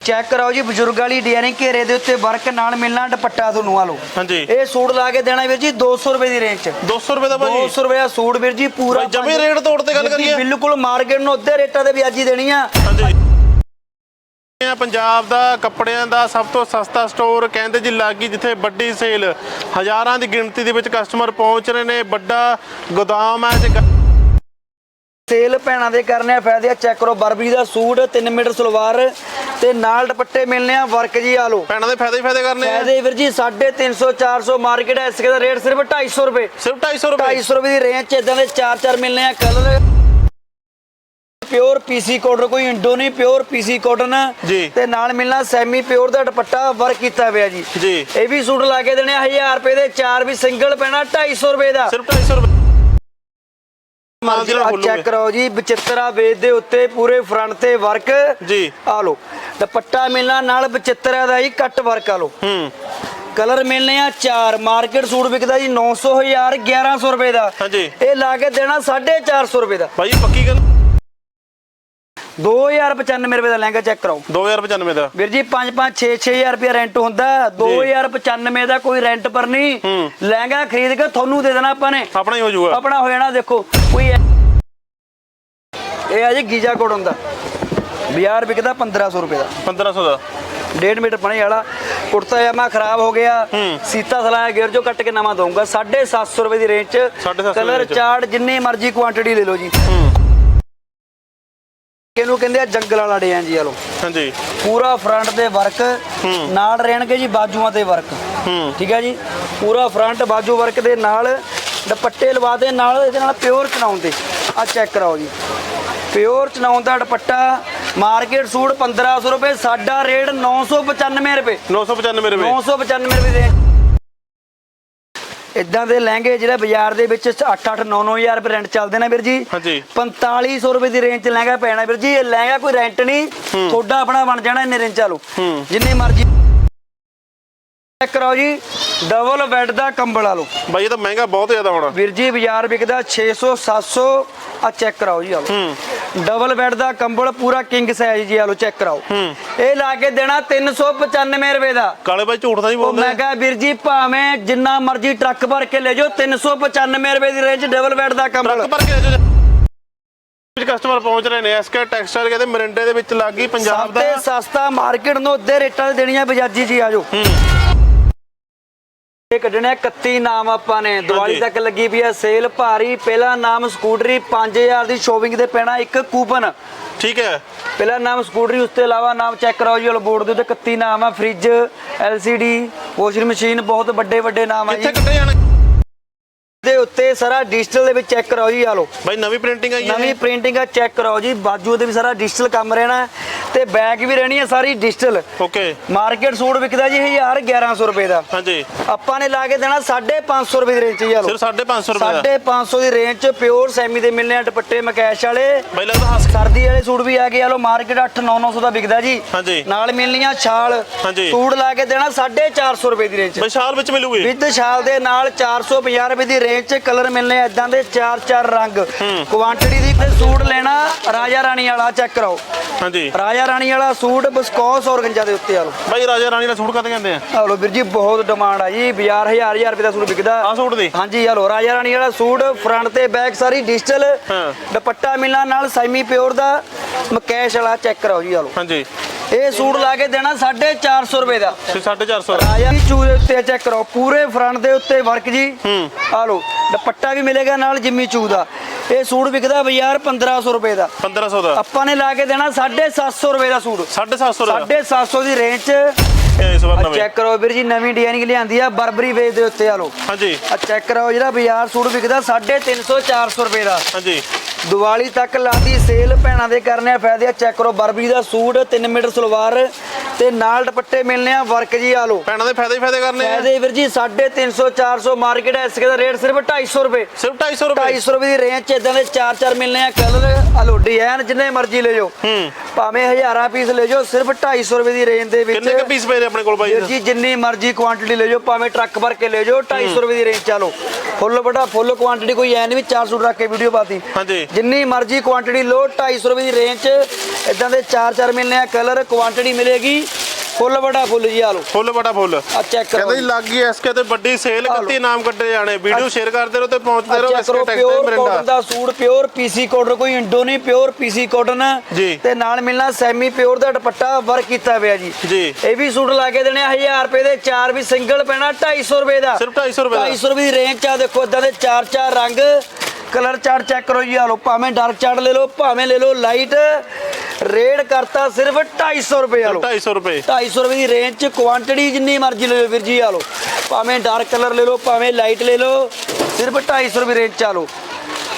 Check ਕਰਾਓ ਜੀ ਬਜ਼ੁਰਗ ਵਾਲੀ ਡਿਜ਼ਾਈਨਿੰਗ ਘੇਰੇ ਦੇ ਉੱਤੇ ਵਰਕ ਨਾਲ ਮਿਲਣਾ ਦੁਪੱਟਾ ਤੁਹਾਨੂੰ ਆ ਲਓ। ਹਾਂਜੀ। ਇਹ ਸੂਟ ਲਾ ਕੇ ਦੇਣਾ ਵੀਰ ਜੀ 200 ਰੁਪਏ ਦੀ ਰੇਂਜ ਚ। 200 ਰੁਪਏ ਦਾ ਭਾਜੀ। 200 ਰੁਪਏ ਦਾ ਸੂਟ ਵੀਰ ਜੀ ਪੂਰਾ ਜਮੀ ਰੇਟ ਤੋੜ ਤੇ ਗੱਲ ਕਰੀਏ। ਬਿਲਕੁਲ ਮਾਰਕੀਟ ਨੂੰ ਅੱਧੇ ਰੇਟਾਂ ਤੇ ਵਿਆਜੀ ਦੇਣੀ ਆ। ਹਾਂਜੀ। ਪੰਜਾਬ ਦਾ ਕੱਪੜਿਆਂ ਦਾ ਸਭ ਤੋਂ ਸਸਤਾ ਸਟੋਰ ਕਹਿੰਦੇ ਜੀ ਲੱਗੀ ਜਿੱਥੇ ਵੱਡੀ ਸੇਲ ਹਜ਼ਾਰਾਂ ਦੀ ਗਿਣਤੀ ਦੇ ਵਿੱਚ ਕਸਟਮਰ ਪਹੁੰਚ ਰਹੇ ਨੇ ਵੱਡਾ ਗੋਦਾਮ ਹੈ ਤੇ ਸੇਲ ਭੈਣਾਂ ਦੇ ਕਰਨੇ ਆ ਫਾਇਦੇ ਆ। ਚੈੱਕ ਕਰੋ ਬਰਬਰੀ ਦਾ ਸੂਟ 3 ਮੀਟਰ ਸਲਵਾਰ ਤੇ ਨਾਲ ਦੁਪੱਟੇ ਮਿਲਨੇ ਆ ਵਰਕ ਜੀ ਆ ਲਓ ਭੈਣਾਂ ਦੇ ਫਾਇਦੇ ਹੀ ਫਾਇਦੇ ਕਰਨੇ ਆ। ਫਾਇਦੇ ਵੀਰ ਜੀ 350 400 ਮਾਰਕੀਟ ਹੈ। ਇਸਕੇ ਦਾ ਰੇਟ ਸਿਰਫ 250 ਰੁਪਏ। ਸਿਰਫ 250 ਰੁਪਏ। 250 ਰੁਪਏ ਦੀ ਰੇਂਜ ਚ ਇਦਾਂ ਦੇ ਚਾਰ ਚਾਰ ਮਿਲਨੇ ਆ। ਕਲਰ ਪਿਓਰ ਪੀਸੀ ਕਾਟਨ ਕੋਈ ਇੰਡੋ ਨਹੀਂ ਪਿਓਰ ਪੀਸੀ ਕਾਟਨ। ਤੇ ਨਾਲ ਮਿਲਣਾ ਸੈਮੀ ਪਿਓਰ ਦਾ ਦੁਪੱਟਾ ਵਰਕ ਕੀਤਾ ਹੋਇਆ ਜੀ। ਜੀ। ਇਹ ਵੀ ਸੂਟ ਲਾ ਕੇ ਦੇਣੇ 1000 ਰੁਪਏ ਦੇ। ਚਾਰ ਵੀ ਸਿੰਗਲ ਪੈਣਾ 250 ਰੁਪਏ ਦਾ। ਸਿਰਫ 250 ਰੁਪਏ। ਆਹ ਖੋਲੂਗੇ। ਚੈੱਕ ਕਰੋ ਜੀ ਬਚਿੱਤਰਾ ਵੇਦ ਦੇ ਉੱਤੇ ਪੂਰੇ ਫਰੰਟ ਤੇ ਵਰਕ ਜੀ। ਆ ਲੋ ਦੁਪੱਟਾ ਮਿਲਣਾ ਨਾਲ ਬਚਿੱਤਰਾ ਦਾ ਹੀ ਕੱਟ ਵਰਕ ਆ ਲੋ ਹੂੰ। ਕਲਰ ਮਿਲਨੇ ਆ ਚਾਰ ਮਾਰਕੀਟ ਸੂਟ ਵਿਕਦਾ ਜੀ 900 ਹਜ਼ਾਰ 1100 ਰੁਪਏ ਦਾ। ਹਾਂਜੀ। ਇਹ ਲਾ ਕੇ ਦੇਣਾ 450 ਰੁਪਏ ਦਾ। ਭਾਜੀ ਪੱਕੀ ਗੱਲ 2095 ਰੁਪਏ ਦਾ ਲਹਿੰਗਾ ਚੈੱਕ ਕਰਾਓ। 2095 ਦਾ। ਵੀਰ ਜੀ 5 5 6 6000 ਰੁਪਏ ਰੈਂਟ ਹੁੰਦਾ 2095 ਦਾ ਕੋਈ ਰੈਂਟ ਪਰ ਨਹੀਂ। ਲਹਿੰਗਾ ਖਰੀਦ ਕੇ ਤੁਹਾਨੂੰ ਦੇ ਦੇਣਾ ਆਪਾਂ ਨੇ। ਆਪਣਾ ਹੀ ਹੋ ਜਾਊਗਾ। ਆਪਣਾ ਹੋ ਜਾਣਾ ਦੇਖੋ ਕੋਈ ਇਹ ਆ ਜੀ ਗੀਜਾ ਕੋਟ ਹੁੰਦਾ। ਬਾਜ਼ਾਰ ਵਿਕਦਾ 1500 ਰੁਪਏ ਦਾ। 1500 ਦਾ। 1.5 ਮੀਟਰ ਪਣੇ ਵਾਲਾ। ਕੁੜਤਾ ਜਾਮਾ ਖਰਾਬ ਹੋ ਗਿਆ। ਸੀਤਾ ਸਲਾਇਆ ਗੇਰ ਜੋ ਕੱਟ ਕੇ ਨਵਾਂ ਦਊਂਗਾ। 750 ਰੁਪਏ ਦੀ ਰੇਂਜ ਚ 750 ਕਲਰ। ਚਾਰਟ ਜਿੰਨੀ ਮਰਜ਼ੀ ਕੁਆਂਟੀਟੀ ਲੈ ਲਓ ਜੀ। ਇਹਨੂੰ ਕਹਿੰਦੇ ਆ ਜੰਗਲ ਵਾਲਾ ਡਿਜ਼ਾਈਨ ਜੀ ਲਓ ਹਾਂਜੀ। ਪੂਰਾ ਫਰੰਟ ਤੇ ਵਰਕ ਨਾਲ ਰਹਿਣਗੇ ਜੀ ਬਾਜੂਆਂ ਤੇ ਵਰਕ ਹੂੰ। ਠੀਕ ਹੈ ਜੀ? ਪੂਰਾ ਫਰੰਟ ਬਾਜੂ ਵਰਕ ਦੇ ਨਾਲ ਦੁਪੱਟੇ ਲਵਾ ਦੇ ਨਾਲ ਇਹਦੇ ਨਾਲ ਪਿਓਰ ਚਨਾਉਣ ਤੇ ਆ ਚੈੱਕ ਕਰਾਓ ਜੀ। ਪਿਓਰ ਚਨਾਉਣ ਦਾ ਦੁਪੱਟਾ ਮਾਰਕੀਟ ਸੂਟ 1500 ਰੁਪਏ ਸਾਡਾ ਰੇਟ 995 ਰੁਪਏ। 995 ਰੁਪਏ। 995 ਰੁਪਏ ਦੇ। ਇਦਾਂ ਦੇ ਲਹਿੰਗੇ ਜਿਹੜੇ ਬਾਜ਼ਾਰ ਦੇ ਵਿੱਚ 8 8 9 9000 ਰੁਪਏ ਰੈਂਟ ਚੱਲਦੇ ਨੇ ਵੀਰ ਜੀ। ਹਾਂਜੀ। 4500 ਰੁਪਏ ਦੀ ਰੇਂਜ 'ਚ ਲਹਿੰਗਾ ਪੈਣਾ ਵੀਰ ਜੀ। ਇਹ ਲਹਿੰਗਾ ਕੋਈ ਰੈਂਟ ਨਹੀਂ ਤੁਹਾਡਾ ਆਪਣਾ ਬਣ ਜਾਣਾ ਇੰਨੇ ਰੇਂਜ ਚਾਲੂ। ਜਿੰਨੀ ਮਰਜ਼ੀ ਚੈੱਕ ਕਰੋ ਜੀ ਡਬਲ ਬੈੱਡ ਦਾ ਕੰਬਲ ਆ ਲਓ। ਭਾਈ ਇਹ ਤਾਂ ਮਹਿੰਗਾ ਬਹੁਤ ਜ਼ਿਆਦਾ ਹੋਣਾ। ਵੀਰ ਜੀ ਬਾਜ਼ਾਰ ਵਿਕਦਾ 600 700 ਆ ਚੈੱਕ ਕਰਾਓ ਜੀ ਆ ਲਓ। ਡਬਲ ਬੈੱਡ ਦਾ ਕੰਬਲ ਪੂਰਾ ਕਿੰਗ ਸਾਈਜ਼ ਜੀ ਆ ਲਓ ਚੈੱਕ ਕਰਾਓ। ਇਹ ਲਾ ਕੇ ਦੇਣਾ 395 ਰੁਪਏ ਦਾ। ਕਾਲੇ ਭਾਈ ਝੂਠ ਤਾਂ ਨਹੀਂ ਬੋਲਦੇ। ਮੈਂ ਕਹਾਂ ਵੀਰ ਜੀ ਭਾਵੇਂ ਜਿੰਨਾ ਮਰਜ਼ੀ ਟਰੱਕ ਭਰ ਕੇ ਲੈ ਜਾਓ 395 ਰੁਪਏ ਦੀ ਰੇਂਜ ਡਬਲ ਬੈੱਡ ਦਾ ਕੰਬਲ। ਟਰੱਕ ਭਰ ਕੇ ਜੋ ਕੁਝ ਕਸਟਮਰ ਪਹੁੰਚ ਰਹੇ ਨੇ ਐਸਕੇ ਟੈਕਸਟਾਈਲ ਕਹਿੰਦੇ ਮਰਿੰਡੇ ਦੇ ਵਿੱਚ ਲੱਗ ਗਈ ਪੰਜਾਬ ਸਭ ਦਾ। ਤੇ ਸਸਤਾ ਮਾਰਕੀਟ ਨੂੰ ਅੱਧੇ ਰੇਟਾਂ ਤੇ ਦੇਣੀਆਂ ਬਜਾਜੀ ਜੀ ਆਜੋ ਇਹ ਕੱਢਣੇ 31 ਨਾਮ ਆਪਾਂ ਨੇ। ਦੀਵਾਲੀ। ਤੱਕ ਲੱਗੀ ਵੀ ਹੈ ਸੇਲ ਭਾਰੀ ਪਹਿਲਾ ਨਾਮ ਸਕੂਟਰੀ 5000 ਦੀ ਸ਼ੋਪਿੰਗ ਤੇ ਪੈਣਾ ਇੱਕ ਕੂਪਨ ਠੀਕ ਹੈ। ਪਹਿਲਾ ਨਾਮ ਸਕੂਟਰੀ ਉਸ ਤੋਂ ਇਲਾਵਾ ਨਾਮ ਚੈੱਕ ਕਰਾਓ ਜੀ ਬੋਰਡ ਦੇ ਉੱਤੇ 31 ਨਾਮ ਆ ਫ੍ਰਿਜ LCD ਵਾਸ਼ਿੰਗ ਮਸ਼ੀਨ ਬਹੁਤ ਵੱਡੇ ਵੱਡੇ ਨਾਮ ਆ ਜੀ। ਕਿੱਥੇ ਕੱਢੇ ਜਾਣ? ਦੇ ਉੱਤੇ ਸਾਰਾ ਡਿਜੀਟਲ ਦੇ ਵਿੱਚ ਚੈੱਕ ਕਰਾਓ ਜੀ ਆ ਲੋ ਭਾਈ ਨਵੀਂ ਪ੍ਰਿੰਟਿੰਗ ਆਈ ਹੈ ਨਵੀਂ ਪ੍ਰਿੰਟਿੰਗ ਆ ਚੈੱਕ ਕਰਾਓ ਜੀ ਬਾਜੂ ਦੇ ਵੀ ਸਾਰਾ ਡਿਜੀਟਲ ਕੰਮ ਰਹਿਣਾ। ਤੇ ਬੈਗ ਵੀ ਰਹਿਣੀ ਹੈ ਸਾਰੀ ਡਿਜੀਟਲ ਓਕੇ ਮਾਰਕੀਟ ਸੂਟ ਵਿਕਦਾ ਜੀ 1000 1100 ਰੁਪਏ ਦਾ। ਹਾਂਜੀ। ਆਪਾਂ ਨੇ ਲਾ ਕੇ ਦੇਣਾ 550 ਰੁਪਏ ਦੀ ਰੇਂਜ 'ਚ ਲੋ ਸਿਰਫ 550 ਰੁਪਏ ਦਾ। 550 ਦੀ ਰੇਂਜ 'ਚ ਪਿਓਰ ਸੈਮੀ ਦੇ ਮਿਲਨੇ ਆ ਦੁਪੱਟੇ ਮਕੈਸ਼ ਵਾਲੇ। ਭਾਈ ਲੱਗਦਾ ਹੱਸ ਸਰਦੀ ਵਾਲੇ ਸੂਟ ਵੀ ਆ ਗਏ ਆ ਲੋ ਮਾਰਕੀਟ 8 9 900 ਦਾ ਵਿਕਦਾ ਜੀ। ਹਾਂਜੀ। ਨਾਲ ਮਿਲਣੀਆਂ ਛਾਲ। ਹਾਂਜੀ। ਸੂਟ ਲਾ ਕੇ ਦੇਣਾ 450 ਰੁਪਏ ਦੀ ਰੇਂਜ 'ਚ। ਭਾਈ ਸ਼ਾਲ ਵਿੱਚ ਮਿਲੂਗੀ? ਵਿਦ ਛਾਲ ਦੇ ਨਾਲ 450 ਰੁਪਏ ਦੀ ਰੇਂਜ 'ਚ ਕਲਰ ਮਿਲਨੇ ਆ ਇਦਾਂ ਦੇ ਚਾਰ ਚਾਰ ਰੰਗ। ਕੁਆਂਟੀਟੀ ਦੀ ਤੇ ਸੂਟ ਲੈਣਾ ਰਾਜਾ ਰਾਣੀ ਵਾਲਾ ਚੈੱਕ ਕਰਾਓ। ਹਾਂਜੀ। ਰਾਜਾ ਰਾਣੀ ਵਾਲਾ ਸੂਟ ਬਸਕੌਸ ਔਰਗੰਜਾ ਦੇ ਉੱਤੇ ਆ ਲੋ ਭਾਈ ਰਾਜਾ ਰਾਣੀ ਦਾ ਸੂਟ ਕਦ ਕਹਿੰਦੇ ਆ? ਆ ਲੋ ਵੀਰ ਜੀ ਬਹੁਤ ਡਿਮਾਂਡ ਆ ਜੀ ਬਾਜ਼ਾਰ ਹਜ਼ਾਰ ਹਜ਼ਾਰ ਰੁਪਏ ਦਾ ਸੂਟ ਵਿਕਦਾ। ਆ ਸੂਟ ਦੀ? ਹਾਂਜੀ ਹਲੋ ਰਾਜਾ ਰਾਣੀ ਵਾਲਾ ਸੂਟ ਫਰੰਟ ਤੇ ਬੈਕ ਸਾਰੀ ਡਿਜੀਟਲ ਹਾਂ। ਦੁਪੱਟਾ ਮਿਲਣਾ ਨਾਲ ਸੈਮੀ ਪਿਓਰ ਦਾ ਮਕੈਸ਼ ਵਾਲਾ ਚੈੱਕ ਕਰਾਓ ਜੀ ਹਲੋ ਹਾਂਜੀ। ਇਹ ਸੂਟ ਲਾ ਕੇ ਦੇਣਾ 450 ਰੁਪਏ ਦਾ। ਤੇ 450 ਰਾਜਾ ਦੀ ਦੇ ਉੱਤੇ ਚੈੱਕ ਕਰੋ ਪੂਰੇ ਫਰੰਟ ਦੇ ਉੱਤੇ ਵਰਕ ਜੀ। ਹੂੰ। ਆ ਲੋ ਦੁਪੱਟਾ ਵੀ ਮਿਲੇਗਾ ਨਾਲ ਜਿੰਮੀ ਚੂ ਦਾ। ਇਹ ਸੂਟ ਵਿਕਦਾ ਬਾਜ਼ਾਰ 1500 ਰੁਪਏ ਦਾ। 1500 ਦਾ। ਆਪਾਂ ਨੇ ਲਾ ਕੇ ਦੇਣਾ 750 ਰੁਪਏ ਦਾ ਸੂਟ। 750 ਦਾ। 750 ਦੀ ਰੇਂਜ 'ਚ ਇਹ ਇਸ ਵਾਰ ਨਵੇਂ? ਚੈੱਕ ਕਰੋ ਵੀਰ ਜੀ ਨਵੀਂ ਡਿਜ਼ਾਈਨਿੰਗ ਲਿਆਂਦੀ ਆ ਬਰਬਰੀ ਵੇਚ ਦੇ ਉੱਤੇ ਆ ਲੋ ਹਾਂਜੀ। ਆ ਚੈੱਕ ਕਰਾਓ ਜਿਹੜਾ ਬਾਜ਼ਾਰ ਸੂਟ ਵਿਕਦਾ 350 400 ਰੁਪਏ ਦਾ। ਹਾਂਜੀ। ਦੀਵਾਲੀ ਤੱਕ ਲਾਦੀ ਸੇਲ ਭੈਣਾਂ ਦੇ ਕਰਨੇ ਆ ਫਾਇਦੇ ਆ ਚੈੱਕ ਕਰੋ ਬਰਬਰੀ ਦਾ ਸੂਟ 3 ਮੀਟਰ ਸਲਵਾਰ ਤੇ ਨਾਲ ਦੁਪੱਟੇ ਮਿਲਨੇ ਆ ਵਰਕ ਜੀ ਆ ਲੋ ਭੈਣਾਂ ਦੇ ਫਾਇਦੇ ਹੀ ਫਾਇਦੇ ਕਰਨੇ ਆ। ਫਾਇਦੇ ਵੀਰ ਜੀ 350 400 ਮਾਰਕੀਟ ਹੈ ਇਸਕੇ ਦਾ ਰੇਟ ਸਿਰਫ 250 ਰੁਪਏ। ਸਿਰਫ 250 ਰੁਪਏ? 250 ਰੁਪਏ ਦੀ ਰੇਂਜ ਚ ਇਦਾਂ ਦੇ ਚਾਰ ਚਾਰ ਮਿਲਨੇ ਆ ਕਲਰ ਆ ਲੋ ਡਿਜ਼ਾਈਨ ਜਿੰਨੇ ਮਰਜ਼ੀ ਲੈ ਜਾਓ। ਹੂੰ। ਭਾਵੇਂ ਹਜ਼ਾਰਾਂ ਪੀਸ ਲੈ ਜਾਓ ਸਿਰਫ 250 ਰੁਪਏ ਦੀ ਰੇਂਜ ਦੇ ਵਿੱਚ ਕਿੰਨੇ ਕ ਪੀਸ ਪਏ ਨੇ ਆਪਣੇ ਕੋਲ ਬਾਈ ਵੀਰ ਜੀ ਜਿੰਨੀ ਮਰਜ਼ੀ ਕੁਆਂਟੀਟੀ ਲੈ ਜਾਓ ਭਾਵੇਂ ਟਰੱਕ ਭਰ ਕੇ ਲੈ ਜਾਓ 250 ਰੁਪਏ ਦੀ ਰੇਂਜ ਚਾਲੋ ਫੁੱਲ ਵੱਡਾ ਫੁੱਲ ਕੁਆਂਟੀਟੀ ਕੋਈ ਐ ਨਹੀਂ ਵੀ 400 ਰੱਖ ਕੇ ਵੀਡੀਓ ਪਾਤੀ। ਹਾਂਜੀ। ਜਿੰਨੀ ਮਰਜ਼ੀ ਕੁਆਂਟੀਟੀ ਲੋ 250 ਰੁਪਏ ਦੀ ਰੇਂਜ 'ਚ ਇਦਾਂ ਦੇ ਚਾਰ ਚਾਰ ਮਿਲਨੇ ਆ ਕਲਰ ਕੁਆਂਟੀਟੀ ਮਿਲੇਗੀ। ਫੁੱਲ ਵੱਡਾ ਫੁੱਲ ਜੀ ਆ ਲੋ ਫੁੱਲ ਬੜਾ ਫੁੱਲ। ਆ ਚੈੱਕ ਕਰੋ ਕਹਿੰਦੇ ਜੀ ਲੱਗ ਗਈ ਐਸਕੇ ਤੇ ਵੱਡੀ ਸੇਲ। 31 ਨਾਮ ਕੱਢੇ ਜਾਣੇ। ਵੀਡੀਓ ਸ਼ੇਅਰ ਕਰਦੇ ਰਹੋ ਤੇ ਪਹੁੰਚਦੇ ਰਹੋ ਐਸਕੇ ਟੈਕਸਟਾਈਲ ਮਰਿੰਡਾ ਦਾ ਸੂਟ ਪਿਓਰ ਪੀਸੀ ਕਾਟਨ ਕੋਈ ਇੰਡੋ ਨਹੀਂ ਪਿਓਰ ਪੀਸੀ ਕਾਟਨ। ਤੇ ਨਾਲ ਮਿਲਣਾ ਸੈਮੀ ਪਿਓਰ ਦਾ ਦੁਪੱਟਾ ਵਰਕ ਕੀਤਾ ਹੋਇਆ ਜੀ। ਜੀ। ਇਹ ਵੀ ਸੂਟ ਲਾ ਕੇ ਦੇਣੇ ਆ 1000 ਰੁਪਏ ਦੇ ਚਾਰ ਵੀ ਸਿੰਗਲ ਪੈਣਾ 250 ਰੁਪਏ ਦਾ। ਸਿਰਫ 250 ਰੁਪਏ ਦਾ। 250 ਰੁਪਏ ਦੀ ਰੇਂਜ ਚ ਆ ਦੇਖੋ ਇਦਾਂ ਦੇ ਚਾਰ ਚਾਰ ਰੰਗ। ਕਲਰ ਚਾਰਟ ਚੈੱਕ ਕਰੋ ਜੀ ਆ ਲੋ ਭਾਵੇਂ ਡਾਰਕ ਚਾਰਟ ਲੈ ਲਓ ਭਾਵੇਂ ਲੈ ਲਓ ਲਾਈਟ ਰੇਡ ਕਰਤਾ ਸਿਰਫ 250 ਰੁਪਏ ਆ ਲੋ 250 ਰੁਪਏ। 250 ਰੁਪਏ ਦੀ ਰੇਂਜ ਚ ਕੁਆਂਟੀਟੀ ਜਿੰਨੀ ਮਰਜ਼ੀ ਲੈ ਲਓ ਵੀਰ ਜੀ ਆ ਲੋ ਭਾਵੇਂ ਡਾਰਕ ਕਲਰ ਲੈ ਲਓ ਭਾਵੇਂ ਲਾਈਟ ਲੈ ਲਓ ਸਿਰਫ 250 ਰੁਪਏ ਰੇਂਜ ਚ ਆ ਲੋ